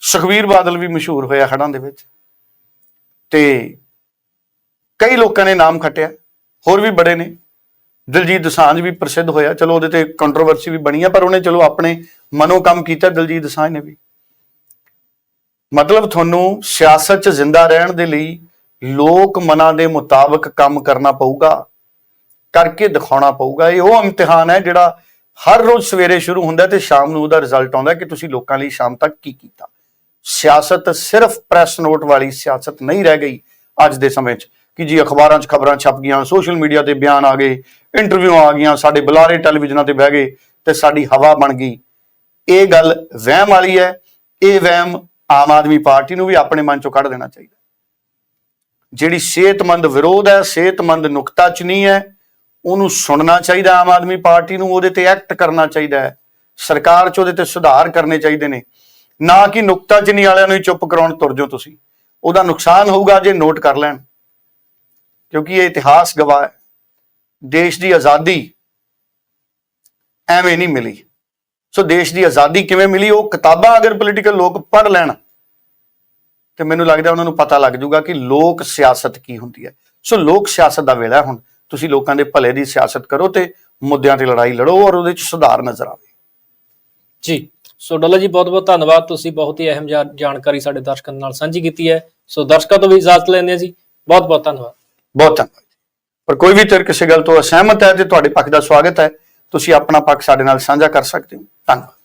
ਸੁਖਵੀਰ ਬਾਦਲ ਵੀ ਮਸ਼ਹੂਰ ਹੋਇਆ ਹੜਾਂ ਦੇ ਵਿੱਚ। ਤੇ ਕਈ ਲੋਕਾਂ ਨੇ ਨਾਮ ਖੱਟਿਆ ਹੋਰ ਵੀ ਬੜੇ ਨੇ। ਦਿਲਜੀਤ ਦੋਸਾਂਝ ਵੀ ਪ੍ਰਸਿੱਧ ਹੋਇਆ। ਚਲੋ ਉਹਦੇ ਤੇ ਕੰਟਰੋਵਰਸੀ ਵੀ ਬਣੀ ਆ ਪਰ ਉਹਨੇ ਚਲੋ ਆਪਣੇ ਮਨੋਂ ਕੰਮ ਕੀਤਾ ਦਿਲਜੀਤ ਦੋਸਾਂਝ ਨੇ ਵੀ। ਮਤਲਬ ਤੁਹਾਨੂੰ ਸਿਆਸਤ 'ਚ ਜ਼ਿੰਦਾ ਰਹਿਣ ਦੇ ਲਈ ਲੋਕ ਮਨਾਂ ਦੇ ਮੁਤਾਬਕ ਕੰਮ ਕਰਨਾ ਪਊਗਾ, ਕਰਕੇ ਦਿਖਾਉਣਾ ਪਊਗਾ। ਇਹ ਉਹ ਇਮਤਿਹਾਨ ਹੈ ਜਿਹੜਾ ਹਰ ਰੋਜ਼ ਸਵੇਰੇ ਸ਼ੁਰੂ ਹੁੰਦਾ ਤੇ ਸ਼ਾਮ ਨੂੰ ਉਹਦਾ ਰਿਜ਼ਲਟ ਆਉਂਦਾ ਕਿ ਤੁਸੀਂ ਲੋਕਾਂ ਲਈ ਸ਼ਾਮ ਤੱਕ ਕੀ ਕੀਤਾ। ਸਿਆਸਤ ਸਿਰਫ ਪ੍ਰੈਸ ਨੋਟ ਵਾਲੀ ਸਿਆਸਤ ਨਹੀਂ ਰਹਿ ਗਈ ਅੱਜ ਦੇ ਸਮੇਂ 'ਚ ਕਿ ਜੀ ਅਖਬਾਰਾਂ 'ਚ ਖਬਰਾਂ ਛਪ ਗਈਆਂ ਸੋਸ਼ਲ ਮੀਡੀਆ ਤੇ ਬਿਆਨ ਆ ਗਏ ਇੰਟਰਵਿਊ ਆ ਗਈਆਂ, ਸਾਡੇ ਬੁਲਾਰੇ ਟੈਲੀਵਿਜ਼ਨਾਂ ਤੇ ਬਹਿ ਗਏ ਤੇ ਸਾਡੀ ਹਵਾ ਬਣ ਗਈ। ਇਹ ਗੱਲ ਵਹਿਮ ਵਾਲੀ ਹੈ, ਇਹ ਵਹਿਮ ਆਮ ਆਦਮੀ ਪਾਰਟੀ ਨੂੰ ਵੀ ਆਪਣੇ ਮਨ 'ਚੋਂ ਕੱਢ ਦੇਣਾ ਚਾਹੀਦਾ। ਜਿਹੜੀ ਸਿਹਤਮੰਦ ਵਿਰੋਧ ਹੈ, ਸਿਹਤਮੰਦ ਨੁਕਤਾਚਨੀ ਹੈ, ਉਹਨੂੰ ਸੁਣਨਾ ਚਾਹੀਦਾ ਆਮ ਆਦਮੀ ਪਾਰਟੀ ਨੂੰ, ਉਹਦੇ ਤੇ ਐਕਟ ਕਰਨਾ ਚਾਹੀਦਾ ਹੈ। ਸਰਕਾਰ 'ਚ ਉਹਦੇ ਤੇ ਸੁਧਾਰ ਕਰਨੇ ਚਾਹੀਦੇ ਨੇ। ਨਾ ਕਿ ਨੁਕਤਾਚਨੀ ਵਾਲਿਆਂ ਨੂੰ ਹੀ ਚੁੱਪ ਕਰਾਉਣ ਤੁਰ ਜਾਓ ਤੁਸੀਂ। ਉਹਦਾ ਨੁਕਸਾਨ ਹੋਊਗਾ ਜੇ ਨੋਟ ਕਰ ਲੈਣ। ਕਿਉਂਕਿ ਇਹ ਇਤਿਹਾਸ ਗਵਾਹ ਹੈ। ਦੇਸ਼ ਦੀ ਆਜ਼ਾਦੀ ਐਵੇਂ ਨਹੀਂ ਮਿਲੀ। ਸੋ ਦੇਸ਼ ਦੀ ਆਜ਼ਾਦੀ ਕਿਵੇਂ ਮਿਲੀ? ਉਹ ਕਿਤਾਬਾਂ ਅਗਰ ਪੋਲੀਟੀਕਲ ਲੋਕ ਪੜ੍ਹ ਲੈਣ ਤੇ ਮੈਨੂੰ ਲੱਗਦਾ ਉਹਨਾਂ ਨੂੰ ਪਤਾ ਲੱਗ ਜਾਊਗਾ ਕਿ ਲੋਕ ਸਿਆਸਤ ਕੀ ਹੁੰਦੀ ਹੈ। ਸੋ ਲੋਕ ਸਿਆਸਤ ਦਾ ਵੇਲਾ ਹੁਣ। ਤੁਸੀਂ ਲੋਕਾਂ ਦੇ ਭਲੇ ਦੀ ਸਿਆਸਤ ਕਰੋ ਤੇ ਮੁੱਦਿਆਂ ਤੇ ਲੜਾਈ ਲੜੋ ਔਰ ਉਹਦੇ 'ਚ ਸੁਧਾਰ ਨਜ਼ਰ ਆਵੇ। ਜੀ ਸੋ ਡੋਲਾ ਜੀ ਬਹੁਤ ਬਹੁਤ ਧੰਨਵਾਦ। ਤੁਸੀਂ ਬਹੁਤ ਹੀ ਅਹਿਮ ਜਾਣਕਾਰੀ ਸਾਡੇ ਦਰਸ਼ਕਾਂ ਨਾਲ ਸਾਂਝੀ ਕੀਤੀ ਹੈ। ਸੋ ਦਰਸ਼ਕਾਂ ਤੋਂ ਵੀ ਇਜਾਜ਼ਤ ਲੈਂਦੇ ਹਾਂ ਜੀ। ਬਹੁਤ ਬਹੁਤ ਧੰਨਵਾਦ। ਬਹੁਤ ਧੰਨਵਾਦ ਪਰ ਕੋਈ ਵੀ ਧਿਰ ਕਿਸੇ ਗੱਲ ਤੋਂ ਅਸਹਿਮਤ ਹੈ ਤੇ ਤੁਹਾਡੇ ਪੱਖ ਦਾ ਸਵਾਗਤ ਹੈ ਤੁਸੀਂ ਆਪਣਾ ਪੱਖ ਸਾਡੇ ਨਾਲ ਸਾਂਝਾ ਕਰ ਸਕਦੇ ਹੋ। ਧੰਨਵਾਦ।